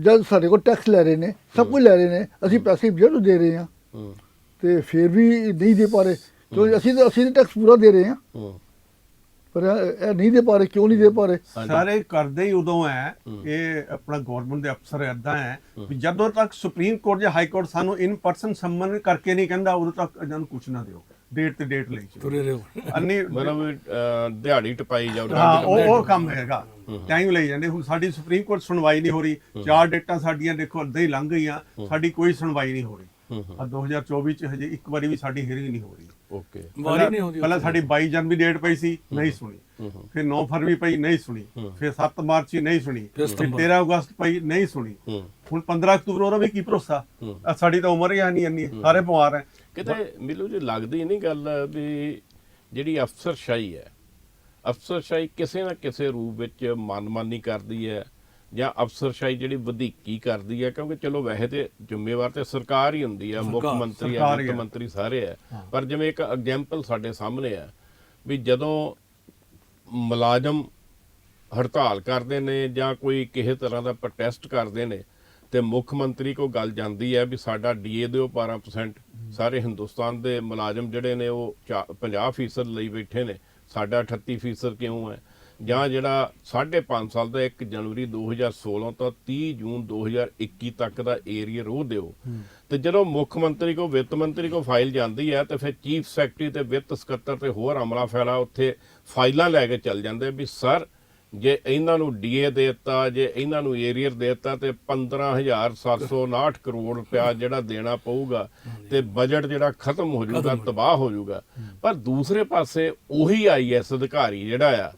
ਜਦ ਸਾਡੇ ਕੋਲ ਟੈਕਸ ਲੈ ਰਹੇ ਨੇ ਸਭ ਕੁਝ ਲੈ ਰਹੇ ਨੇ ਅਸੀਂ ਪੈਸੇ ਜਿਹੜਾ ਦੇ ਰਹੇ ਹਾਂ। ਹੂੰ। ਤੇ ਫਿਰ ਵੀ ਨਹੀਂ ਦੇ ਪਾ ਰਹੇ। ਕਿਉਂਕਿ ਅਸੀਂ ਤਾਂ ਅਸੀਂ ਤਾਂ ਟੈਕਸ ਪੂਰਾ ਦੇ ਰਹੇ ਹੂੰ। ਪਰ ਇਹ ਨਹੀਂ ਦੇ ਪਾ ਰਹੇ ਕਿਉਂ ਨਹੀਂ ਦੇ ਪਾ ਰਹੇ? ਹਾਂਜੀ। ਸਾਰੇ ਕਰਦੇ ਹੀ ਉਦੋਂ ਹੈ ਇਹ ਆਪਣਾ ਗਵਰਨਮੈਂਟ ਦੇ ਅਫਸਰ ਐਦਾਂ ਹੈ। ਵੀ ਜਦੋਂ ਤੱਕ ਸੁਪਰੀਮ ਕੋਰਟ ਜਾਂ ਹਾਈ ਕੋਰਟ ਸਾਨੂੰ ਇਨ ਪਰਸਨ ਸੰਮਨ ਕਰਕੇ ਨਹੀਂ ਕਹਿੰਦਾ ਉਦੋਂ ਤੱਕ ਇਹਨਾਂ ਨੂੰ ਕੁਛ ਨਾ ਦਿਓ। ਡੇਟ ਤੇ ਡੇਟ ਲਈ ਤੁਰੇ ਰਹੋ। ਅੰਨੀ ਮਤਲਬ ਦਿਹਾੜੀ ਟਪਾਈ ਜਾਓ ਹਾਂ ਉਹ ਉਹ ਕੰਮ ਹੈਗਾ। ਟਾਈਮ ਲਈ ਜਾਂਦੇ। ਹੁਣ ਸਾਡੀ ਸੁਪਰੀਮ ਕੋਰਟ ਸੁਣਵਾਈ ਨਹੀਂ ਹੋ ਰਹੀ। ਚਾਰ ਡੇਟਾਂ ਸਾਡੀਆਂ ਦੇਖੋ ਅੱਧੇ ਹੀ ਲੰਘ ਗਈਆਂ। ਸਾਡੀ ਕੋਈ ਸੁਣਵਾਈ ਨਹੀਂ ਹੋ ਰਹੀ। ਆ 2024 ਚ ਹਜੇ ਇੱਕ ਵਾਰੀ ਵੀ ਸਾਡੀ ਹੀਅਰਿੰਗ ਨਹੀਂ ਹੋ ਰਹੀ। ਓਕੇ। ਵਾਰੀ ਨਹੀਂ ਹੁੰਦੀ ਪਹਿਲਾਂ ਸਾਡੀ 22 ਜਨਵਰੀ ਡੇਟ ਪਈ ਸੀ ਨਹੀਂ ਸੁਣੀ। ਫਿਰ 9 ਫਰਵਰੀ ਪਈ ਨਹੀਂ ਸੁਣੀ। ਫਿਰ 7 ਮਾਰਚ ਚ ਨਹੀਂ ਸੁਣੀ। ਫਿਰ ਫਿਰ ਸਤੰਬਰ। 13 ਅਗਸਤ ਪਈ ਨਹੀਂ ਸੁਣੀ। ਹੂੰ। ਹੁਣ 15 ਅਕਤੂਬਰ ਉਹਦਾ ਵੀ ਕੀ ਭਰੋਸਾ? ਸਾਡੀ ਤਾਂ ਉਮਰ ਹੀ ਹੈ ਨਹੀਂ ਇੰਨੀ ਸਾਰੇ ਬਿਮਾਰ ਹੈ। ਕਿਤੇ ਮਿਲੂ ਜੀ ਲੱਗਦੀ ਨਹੀਂ ਗੱਲ ਵੀ ਜਿਹੜੀ ਅਫਸਰਸ਼ਾਹੀ ਹੈ। ਅਫਸਰਸ਼ਾਹੀ ਕਿਸੇ ਨਾ ਕਿਸੇ ਰੂਪ ਵਿੱਚ ਮਨਮਾਨੀ ਕਰਦੀ ਹੈ। ਜਾਂ ਅਫਸਰਸ਼ਾਹੀ ਜਿਹੜੀ ਵਧੀਕੀ ਕਰਦੀ ਹੈ ਕਿਉਂਕਿ ਚਲੋ ਵੈਸੇ ਤੇ ਜ਼ਿੰਮੇਵਾਰ ਤੇ ਸਰਕਾਰ ਹੀ ਹੁੰਦੀ ਹੈ ਮੁੱਖ ਮੰਤਰੀ ਵਿੱਤ ਹੈ। ਮੰਤਰੀ ਸਾਰੇ ਹੈ। ਪਰ ਜਿਵੇਂ ਇੱਕ ਐਗਜ਼ਾਮਪਲ ਸਾਡੇ ਸਾਹਮਣੇ ਹੈ ਵੀ ਜਦੋਂ ਮੁਲਾਜ਼ਮ ਹੜਤਾਲ ਕਰਦੇ ਨੇ ਜਾਂ ਕੋਈ ਕਿਸੇ ਤਰ੍ਹਾਂ ਦਾ ਪ੍ਰੋਟੈਸਟ ਕਰਦੇ ਨੇ ਤੇ ਮੁੱਖ ਮੰਤਰੀ ਕੋ ਗੱਲ ਜਾਂਦੀ ਹੈ ਵੀ ਸਾਡਾ ਡੀਏ ਦਿਓ 12% ਸਾਰੇ ਹਿੰਦੁਸਤਾਨ ਦੇ ਮੁਲਾਜ਼ਮ ਜਿਹੜੇ ਨੇ ਉਹ ਚਾ- 50% ਲਈ ਬੈਠੇ ਨੇ ਸਾਡਾ 38% ਕਿਉਂ ਹੈ? ਜਾਂ ਜਿਹੜਾ 5.5 ਸਾਲ ਦਾ 1 ਜਨਵਰੀ 2016 ਤੋਂ 30 ਜੂਨ 2021 ਤੱਕ ਦਾ ਏਰੀਅਰ ਉਹ ਦਿਓ। ਤੇ ਜਦੋਂ ਮੁੱਖ ਮੰਤਰੀ ਕੋ ਵਿੱਤ ਮੰਤਰੀ ਕੋ ਫਾਈਲ ਜਾਂਦੀ ਹੈ ਤੇ ਫਿਰ ਚੀਫ ਸੈਕਟਰੀ ਤੇ ਵਿੱਤ ਸਕੱਤਰ ਤੇ ਹੋਰ ਅਮਲਾ ਫੈਲਾ ਉੱਥੇ ਫਾਈਲਾਂ ਲੈ ਕੇ ਚੱਲ ਜਾਂਦੇ ਵੀ ਸਰ ਜੇ ਇਹਨਾਂ ਨੂੰ ਡੀਏ ਦੇਤਾ ਜੇ ਇਹਨਾਂ ਨੂੰ ਏਰੀਅਰ ਦੇਤਾ ਤੇ 15759 ਕਰੋੜ ਰੁਪਇਆ ਜਿਹੜਾ ਦੇਣਾ ਪਊਗਾ ਤੇ ਬਜਟ ਜਿਹੜਾ ਖਤਮ ਹੋ ਜਾਊਗਾ ਤਬਾਹ ਹੋ ਜਾਊਗਾ। ਪਰ ਦੂਸਰੇ ਪਾਸੇ ਉਹੀ ਆਈਐਸ ਅਧਿਕਾਰੀ ਜਿਹੜਾ ਆ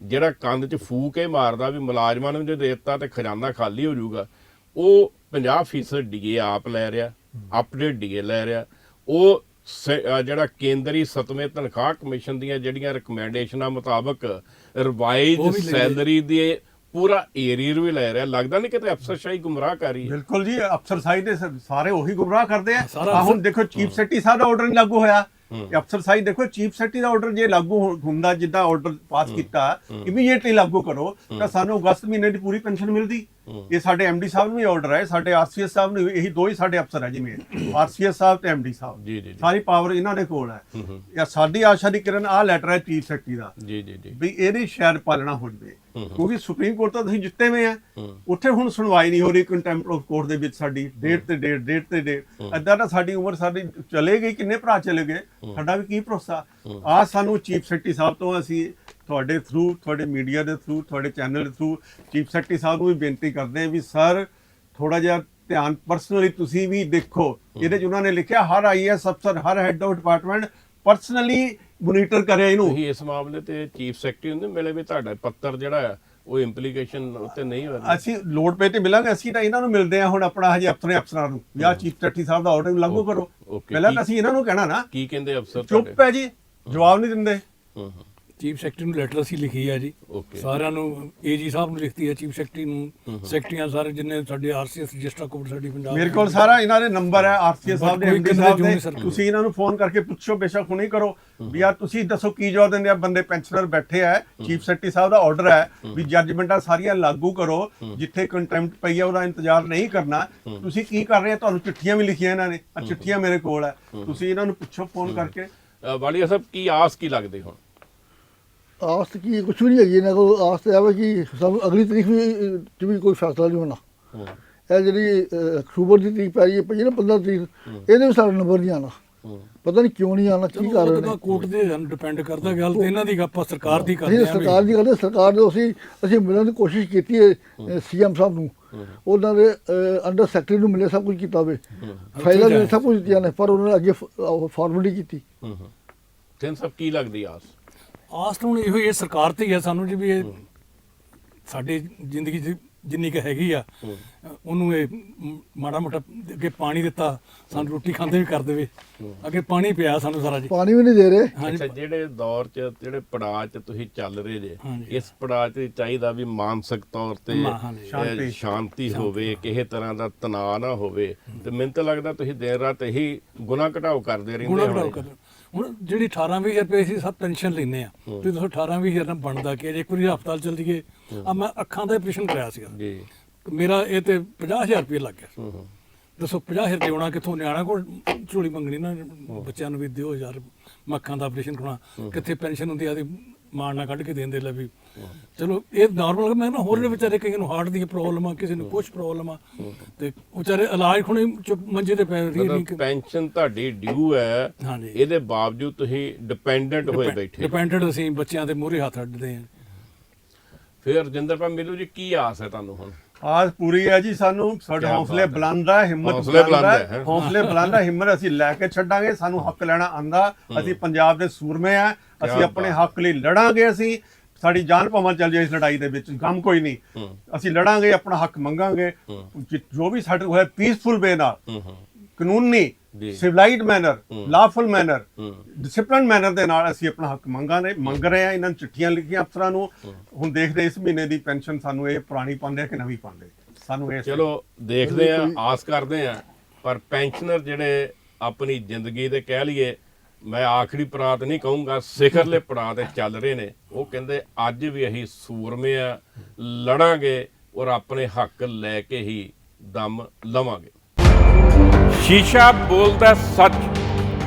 ਜਿਹੜਾ ਕੰਧ 'ਚ ਫੂਕ ਕੇ ਮਾਰਦਾ ਵੀ ਮੁਲਾਜ਼ਮਾਂ ਨੂੰ ਜੇ ਦੇਤਾ ਤੇ ਖਜ਼ਾਨਾ ਖਾਲੀ ਹੋ ਜਾਊਗਾ ਉਹ 50% ਡੀਏ ਆਪ ਲੈ ਰਿਹਾ ਅਪਡੇਟ ਡੀਏ ਲੈ ਰਿਹਾ। ਉਹ ਜਿਹੜਾ ਕੇਂਦਰੀ ਸਤਵੇਂ ਤਨਖਾਹ ਕਮਿਸ਼ਨ ਦੀਆਂ ਜਿਹੜੀਆਂ ਰეკਮੈਂਡੇਸ਼ਨਾਂ ਮੁਤਾਬਕ ਰਿਵਾਈਜ਼। ਸੈਲਰੀ ਦੇ ਪੂਰਾ ਏਰੀਅਰ ਵੀ ਲੈ ਰਿਹਾ। ਲੱਗਦਾ ਨਹੀਂ ਕਿਤੇ ਅਫਸਰਸ਼ਾਹੀ ਗੁੰਮਰਾਹ ਕਰ ਰਹੀ ਹੈ। ਬਿਲਕੁਲ ਜੀ ਅਫਸਰ ਸਾਈ ਦੇ ਸਾਰੇ ਉਹੀ ਗੁੰਮਰਾਹ ਕਰਦੇ ਆ। ਹੁਣ ਦੇਖੋ ਚੀਫ ਸੈਕਟਰੀ ਸਾਹਿਬ ਦਾ ਆਰਡਰ ਨਹੀਂ ਲਾਗੂ ਹੋਇਆ। ਅਫਸਰ ਸਾਈ ਦੇਖੋ ਚੀਫ ਸੈਕਟਰੀ ਦਾ ਆਰਡਰ ਜੇ ਲਾਗੂ ਹੁੰਦਾ ਜਿੱਦਾਂ ਆਰਡਰ ਪਾਸ ਕੀਤਾ ਇਮੀਡੀਏਟਲੀ ਲਾਗੂ ਕਰੋ ਤਾਂ ਸਾਨੂੰ ਅਗਸਤ ਮਹੀਨੇ ਦੀ ਪੂਰੀ ਪੈਨਸ਼ਨ ਮਿਲਦੀ। ਇਹ ਸਾਡੇ ਐਮਡੀ ਸਾਹਿਬ ਨੂੰ ਵੀ ਆਰਡਰ ਹੈ ਸਾਡੇ ਆਰਸੀਐਸ ਸਾਹਿਬ ਨੂੰ ਇਹੀ ਦੋ ਹੀ ਸਾਡੇ ਅਫਸਰ ਹੈ ਜਿਵੇਂ ਆਰਸੀਐਸ ਸਾਹਿਬ ਤੇ ਐਮਡੀ ਸਾਹਿਬ। ਜੀ ਜੀ ਸਾਰੀ ਪਾਵਰ ਇਹਨਾਂ ਦੇ ਕੋਲ ਹੈ। ਜਾਂ ਸਾਡੀ ਆਸ਼ਾ ਦੀ ਕਿਰਨ ਆਹ ਲੈਟਰ ਹੈ ਚੀਫ ਸੈਕਟਰੀ ਦਾ। ਜੀ ਜੀ ਜੀ। ਵੀ ਇਹਦੀ ਸ਼ਾਇਦ ਪਾਲਣਾ ਹੋ ਜਵੇ ਕਿਉਂਕਿ ਸੁਪਰੀਮ ਕੋਰਟ ਤਾਂ ਤੁਸੀਂ ਜਿੱਤੇ ਹੋਏ ਆ। ਉੱਥੇ ਹੁਣ ਸੁਣਵਾਈ ਨਹੀਂ ਹੋ ਰਹੀ ਕੰਟੈਂਪਟ ਆਫ ਕੋਰਟ ਦੇ ਵਿੱਚ ਸਾਡੀ। ਡੇਟ ਤੇ ਡੇਟ ਡੇਟ ਤੇ ਡੇਟ ਏਦਾਂ ਤਾਂ ਸਾਡੀ ਉਮਰ ਸਾਡੀ ਚਲੇ ਗਈ ਕਿੰਨੇ ਭਰਾ ਚਲੇ ਗਏ? ਸਾਡਾ ਵੀ ਕੀ ਭਰੋਸਾ? ਆ ਸਾਨੂੰ ਚੀਫ ਸੈਕਟਰੀ ਸਾਹਿਬ ਤੋਂ ਅਸੀਂ ਤੁਹਾਡੇ ਥਰੂ ਤੁਹਾਡੇ ਮੀਡੀਆ ਦੇ ਥਰੂ ਤੁਹਾਡੇ ਚੈਨਲ ਦੇ ਥਰੂ ਚੀਫ ਸੈਕਟਰੀ ਸਾਹਿਬ ਨੂੰ ਵੀ ਬੇਨਤੀ ਕਰਦੇ ਹਾਂ ਵੀ ਸਰ ਥੋੜਾ ਜਿਹਾ ਧਿਆਨ ਪਰਸਨਲੀ ਤੁਸੀਂ ਵੀ ਦੇਖੋ। ਇਹਦੇ ਚ ਉਹਨਾਂ ਨੇ ਲਿਖਿਆ ਹਰ ਆਈਐਸ ਅਫਸਰ ਹਰ head of department personally monitor ਕਰੇ ਇਹਨੂੰ। ਤੁਸੀਂ ਇਸ ਮਾਮਲੇ ਤੇ ਚੀਫ ਸੈਕਟਰੀ ਹੁੰਦੇ ਮਿਲੇ ਵੀ ਤੁਹਾਡਾ ਪੱਤਰ ਜਿਹੜਾ ਆ ਉਹ ਇੰਪਲੀਕੇਸ਼ਨ ਉੱਤੇ ਨਹੀਂ ਹੋਇਆ। ਅਸੀਂ ਲੋਡ ਪੇ ਤੇ ਮਿਲਾਂਗੇ ਅਸੀਂ ਤਾਂ ਇਹਨਾਂ ਨੂੰ ਮਿਲਦੇ ਆ ਹੁਣ ਆਪਣਾ ਹਜੇ ਆਪਣੇ ਅਫਸਰਾਂ ਨੂੰ। ਜਾਂ ਚੀਫ ਸੈਕਟਰੀ ਸਾਹਿਬ ਦਾ ਆਰਡਰ ਲਾਗੂ ਕਰੋ। ਪਹਿਲਾਂ ਤਾਂ ਅਸੀਂ ਇਹਨਾਂ ਨੂੰ ਕਹਿਣਾ ਨਾ ਕੀ ਕਹਿੰਦੇ ਅਫਸਰ ਚੁੱਪ ਹੈ ਜੀ ਜਵਾਬ ਨਹੀਂ ਦਿੰਦੇ। ਹੂੰ ਹੂੰ। ਚੀਫ ਸੈਕਟਰੀ ਨੂੰ ਲੈਟਰ ਅਸੀਂ ਲਿਖੀ ਹੈ ਜੀ। ਓਕੇ ਸਾਰਿਆਂ ਨੂੰ ਏਜੀ ਸਾਹਿਬ ਨੂੰ ਲਿਖਤੀ ਹੈ ਚੀਫ ਸੈਕਟਰੀ ਨੂੰ। ਸੈਕਟਰੀਆਂ ਸਾਰੇ ਜਿੰਨੇ ਸਾਡੇ ਆਰਸੀਐਸ ਰਜਿਸਟਰ ਕੋਡ ਸਾਡੀ ਪੰਜਾਬ ਮੇਰੇ ਕੋਲ ਸਾਰਾ ਇਹਨਾਂ ਦੇ ਨੰਬਰ ਹੈ ਆਰਸੀਐਸ ਸਾਹਿਬ ਦੇ ਐਮਡੀ ਸਾਹਿਬ ਦੇ। ਤੁਸੀਂ ਇਹਨਾਂ ਨੂੰ ਫੋਨ ਕਰਕੇ ਪੁੱਛੋ ਬੇਸ਼ੱਕ ਹੁਣੇ ਕਰੋ। ਵੀ ਯਾਰ ਤੁਸੀਂ ਦੱਸੋ ਕੀ ਜਵਾਬ ਦਿੰਦੇ ਆ? ਬੰਦੇ ਪੈਨਸ਼ਨਰ ਬੈਠੇ ਆ ਚੀਫ ਸੈਕਟਰੀ ਸਾਹਿਬ ਦਾ ਆਰਡਰ ਹੈ ਵੀ ਜੱਜਮੈਂਟਾਂ ਸਾਰੀਆਂ ਲਾਗੂ ਕਰੋ ਜਿੱਥੇ ਕੰਟੈਂਪਟ ਪਈ ਆ ਉਹਦਾ ਇੰਤਜ਼ਾਰ ਨਹੀਂ ਕਰਨਾ। ਤੁਸੀਂ ਕੀ ਕਰ ਰਹੇ ਆ? ਤੁਹਾਨੂੰ ਚਿੱਠੀਆਂ ਵੀ ਲਿਖੀਆਂ ਇਹਨਾਂ ਨੇ। ਆ ਚਿੱਠੀਆਂ ਮੇਰੇ ਕੋਲ ਹੈ ਤੁਸੀਂ ਇਹਨਾਂ ਨੂੰ ਪੁੱਛੋ ਫੋਨ ਕਰਕੇ। ਵਾਲੀਆ ਸਾਹਿਬ ਕੀ ਆਸ ਕੀ ਲੱਗਦੇ ਹੁਣ? ਆਸ ਕੀ ਕੁਛ ਵੀ ਨਹੀਂ ਹੈਗੀ ਇਹਨਾਂ ਕੋਲ ਆਸ ਤੇ ਆਵੇ ਕਿ ਸਾਨੂੰ ਅਗਲੀ ਤਰੀਕ ਵੀ ਅਹ, 'ਚ ਵੀ ਕੋਈ ਫੈਸਲਾ ਨਹੀਂ ਹੋਣਾ। ਹੂੰ। ਇਹ ਜਿਹੜੀ ਅਹ, ਅਕਤੂਬਰ ਦੀ ਤਰੀਕ ਪੈ ਰਹੀ ਹੈ ਪਈ ਹੈ ਨਾ 15 ਤਰੀਕ ਇਹਦੇ ਵੀ ਸਾਡਾ ਨੰਬਰ ਨਹੀਂ ਆਣਾ ਪਤਾ ਨਹੀਂ ਕਿਉਂ ਨਹੀਂ ਆਣਾ ਕੀ ਕਰ ਰਹੇ ਨੇ ਕੋਰਟ ਦੇ ਡਿਪੈਂਡ ਕਰਦਾ ਗੱਲ ਤੇ ਇਹਨਾਂ ਦੀ ਆਪਾਂ ਸਰਕਾਰ ਦੀ ਅਸੀਂ ਕਰਦੇ ਆ ਸਰਕਾਰ ਦੀ ਗੱਲ ਹੈ, ਸਰਕਾਰ ਦੇ ਅਸੀਂ ਅਸੀਂ ਮਿਲਣ ਦੀ ਕੋਸ਼ਿਸ਼ ਕੀਤੀ ਹੈ ਸੀਐਮ ਸਾਹਿਬ ਨੂੰ। ਉਹਨਾਂ ਦੇ ਅੰਡਰ ਸੈਕਟਰੀ ਨੂੰ ਮਿਲੇ ਸਭ ਕੁਝ ਕੀਤਾ ਵੇ ਫਾਈਲਾਂ ਵੀ ਸਭ ਕੁਝ ਦਿੱਤੀਆਂ ਨੇ ਪਰ ਉਹਨਾਂ ਨੇ ਅੱਗੇ ਫਾਰਮੈਲਿਟੀ ਕੀਤੀ। ਹੂੰ ਹੂੰ। ਸਾਹਿਬ ਕੀ ਲੱਗਦੀ ਆਸ? ਆਸ ਤਾਂ ਹੁਣ ਇਹੋ ਹੀ ਹੈ ਸਰਕਾਰ ਤੇ ਹੀ ਹੈ ਸਾਨੂੰ ਜੀ ਵੀ ਇਹ ਸਾਡੇ ਜ਼ਿੰਦਗੀ 'ਚ ਜਿੰਨੀ ਕੁ ਹੈਗੀ ਆ ਉਹਨੂੰ ਇਹ ਮਾੜਾ ਮੋਟਾ ਅੱਗੇ ਪਾਣੀ ਦਿੱਤਾ ਸਾਨੂੰ ਰੋਟੀ ਖਾਂਦੇ ਵੀ ਕਰ ਦੇਵੇ। ਅੱਗੇ ਪਾਣੀ ਪਿਆ ਸਾਨੂੰ ਸਾਰਾ ਜੀ। ਪਾਣੀ ਵੀ ਨਹੀਂ ਦੇ ਰਹੇ। ਅੱਛਾ ਜਿਹੜੇ ਦੌਰ 'ਚ ਜਿਹੜੇ ਪੜਾਅ 'ਚ ਤੁਸੀਂ ਚੱਲ ਰਹੇ ਜੇ। ਇਸ ਪੜਾਅ 'ਚ ਚਾਹੀਦਾ ਵੀ ਮਾਨਸਿਕ ਤੌਰ ਤੇ ਸ਼ਾਂਤੀ। ਸ਼ਾਂਤੀ ਹੋਵੇ ਕਿਸੇ ਤਰ੍ਹਾਂ ਦਾ ਤਣਾਅ ਨਾ ਹੋਵੇ। ਤੇ ਮੈਨੂੰ ਤਾਂ ਲੱਗਦਾ ਤੁਸੀਂ ਦੇਰ ਰਾਤ ਇਹੀ ਗੁਨਾਹ ਘਟਾਓ ਕਰਦੇ ਰਹਿੰਦੇ ਗੁਣਾ ਹੋਣੇ। ਜਿਹੜੀ 18 20000 ਰੁਪਏ ਅਸੀਂ ਸਭ ਪੈਨਸ਼ਨ ਲੈਨੇ ਆ ਤੁਸੀਂ ਦੱਸੋ 18 20000 ਨਾਲ ਬਣਦਾ ਕਿ ਜੇ ਇੱਕ ਵਾਰੀ ਹਸਪਤਾਲ ਚੱਲ ਜੀਏ ਆ ਮੈਂ ਅੱਖਾਂ ਦਾ ਆਪਰੇਸ਼ਨ ਕਰਾਇਆ ਸੀਗਾ। ਜੀ। ਮੇਰਾ ਇਹ ਤੇ 50000 ਰੁਪਏ ਲੱਗ ਗਿਆ ਦੱਸੋ 50000 ਦੇਉਣਾ ਕਿੱਥੋਂ? ਨਿਆਣਾ ਕੋਲ ਝੋਲੀ ਮੰਗਣੀ ਨਾ ਬੱਚਿਆਂ ਨੂੰ ਵੀ ਦਿਓ ਯਾਰ ਮੱਖਾਂ ਦਾ ਆਪਰੇਸ਼ਨ ਕਰਾਉਣਾ। ਕਿੱਥੇ ਪੈਨਸ਼ਨ ਹੁੰਦੀ ਆ ਦੀ ਮਾਣ ਨਾ ਕੱਢ ਕੇ ਦੇਂਦੇ ਲੈ ਵੀ। ਚਲੋ ਇਹ ਨਾਰਮਲ ਮੈਂ ਨਾ ਹੋਰ ਵਿਚਾਰੇ ਕਈਆਂ ਨੂੰ ਹਾਰਟ ਦੀ ਪ੍ਰੋਬਲਮ ਆ ਕਿਸੇ ਨੂੰ ਕੁਝ ਪ੍ਰੋਬਲਮ ਆ। ਤੇ ਵਿਚਾਰੇ ਇਲਾਜ ਖੁਣੇ ਚੁੱਪ ਮੰਜੇ ਤੇ ਪੈ ਰਹੀ ਮਤਲਬ ਪੈਨਸ਼ਨ ਤੁਹਾਡੀ ਡਿਊ ਹੈ। ਇਹਦੇ ਬਾਵਜੂਦ ਤੁਸੀਂ ਡਿਪੈਂਡੈਂਟ ਹੋਏ ਬੈਠੇ ਡਿਪੈਂਡੈਂਟ ਅਸੀਂ ਬੱਚਿਆਂ ਦੇ ਮੂਹਰੇ ਹੱਥ ਅੱਡਦੇ ਆ ਫਿਰ ਰਜਿੰਦਰਪਾਲ ਮਿਲੂ ਜੀ ਕੀ ਆਸ ਹੈ ਤੁਹਾਨੂੰ ਹੁਣ? ਆਸ ਪੂਰੀ ਹੈ ਜੀ ਸਾਨੂੰ ਸਾਡੇ ਹੌਸਲੇ ਹੈ। ਬੁਲੰਦ ਹੈ ਹਿੰਮਤ ਹੌਸਲੇ ਬੁਲੰਦ ਹੈ। ਹੈ। ਹੌਸਲੇ ਬੁਲੰਦ ਹੈ ਹਿੰਮਤ ਅਸੀਂ ਲੈ ਕੇ ਛੱਡਾਂਗੇ ਸਾਨੂੰ ਹੱਕ ਲੈਣਾ ਆਂਦਾ ਅਸੀਂ ਪੰਜਾਬ ਦੇ ਸੂਰਮੇ ਆ ਅਸੀਂ ਆਪਣੇ। ਹੱਕ ਲਈ ਲੜਾਂਗੇ ਅਸੀਂ। ਸਾਡੀ ਜਾਨ ਭਾਵੇਂ ਚੱਲ ਜਾਏ ਇਸ ਲੜਾਈ ਦੇ ਵਿੱਚ ਗਮ ਕੋਈ ਨਹੀਂ। ਅਸੀਂ ਲੜਾਂਗੇ ਆਪਣਾ ਹੱਕ ਮੰਗਾਂਗੇ। ਜਿ- ਵੀ ਸਾਡੇ ਹੋਇਆ ਪੀਸਫੁਲ ਵੇ ਨਾਲ। ਹੂੰ ਹੂੰ। ਕਾਨੂੰਨੀ। Civilized manner lawful manner. Discipline manner ਦੇ ਨਾਲ ਅਸੀਂ ਆਪਣਾ ਹੱਕ ਮੰਗਾਂਗੇ ਮੰਗ ਰਹੇ ਆ ਇਹਨਾਂ ਨੂੰ ਚਿੱਠੀਆਂ ਲਿਖੀਆਂ ਅਫਸਰਾਂ ਨੂੰ। ਹੁਣ ਦੇਖਦੇ ਇਸ ਮਹੀਨੇ ਦੀ ਪੈਨਸ਼ਨ ਸਾਨੂੰ ਇਹ ਪੁਰਾਣੀ ਪਾਉਂਦੇ ਆ ਕਿ ਨਵੀਂ ਪਾਉਂਦੇ ਸਾਨੂੰ ਇਹ ਚਲੋ ਦੇਖਦੇ ਆ ਆਸ ਕਰਦੇ ਆ ਪਰ ਪੈਨਸ਼ਨਰ ਜਿਹੜੇ ਆਪਣੀ ਜ਼ਿੰਦਗੀ ਦੇ ਕਹਿ ਲਈਏ ਮੈਂ ਆਖਰੀ ਪੜਾਅ ਨਹੀਂ ਕਹੂੰਗਾ ਸਿਖਰਲੇ ਪੜਾਅ ਤੇ ਚੱਲ ਰਹੇ ਨੇ। ਉਹ ਕਹਿੰਦੇ ਅੱਜ ਵੀ ਅਸੀਂ ਸੂਰਮੇ ਆ ਲੜਾਂਗੇ ਔਰ ਆਪਣੇ ਹੱਕ ਲੈ ਕੇ ਹੀ ਦਮ ਲਵਾਂਗੇ। ਸ਼ੀਸ਼ਾ ਬੋਲਦਾ ਸੱਚ।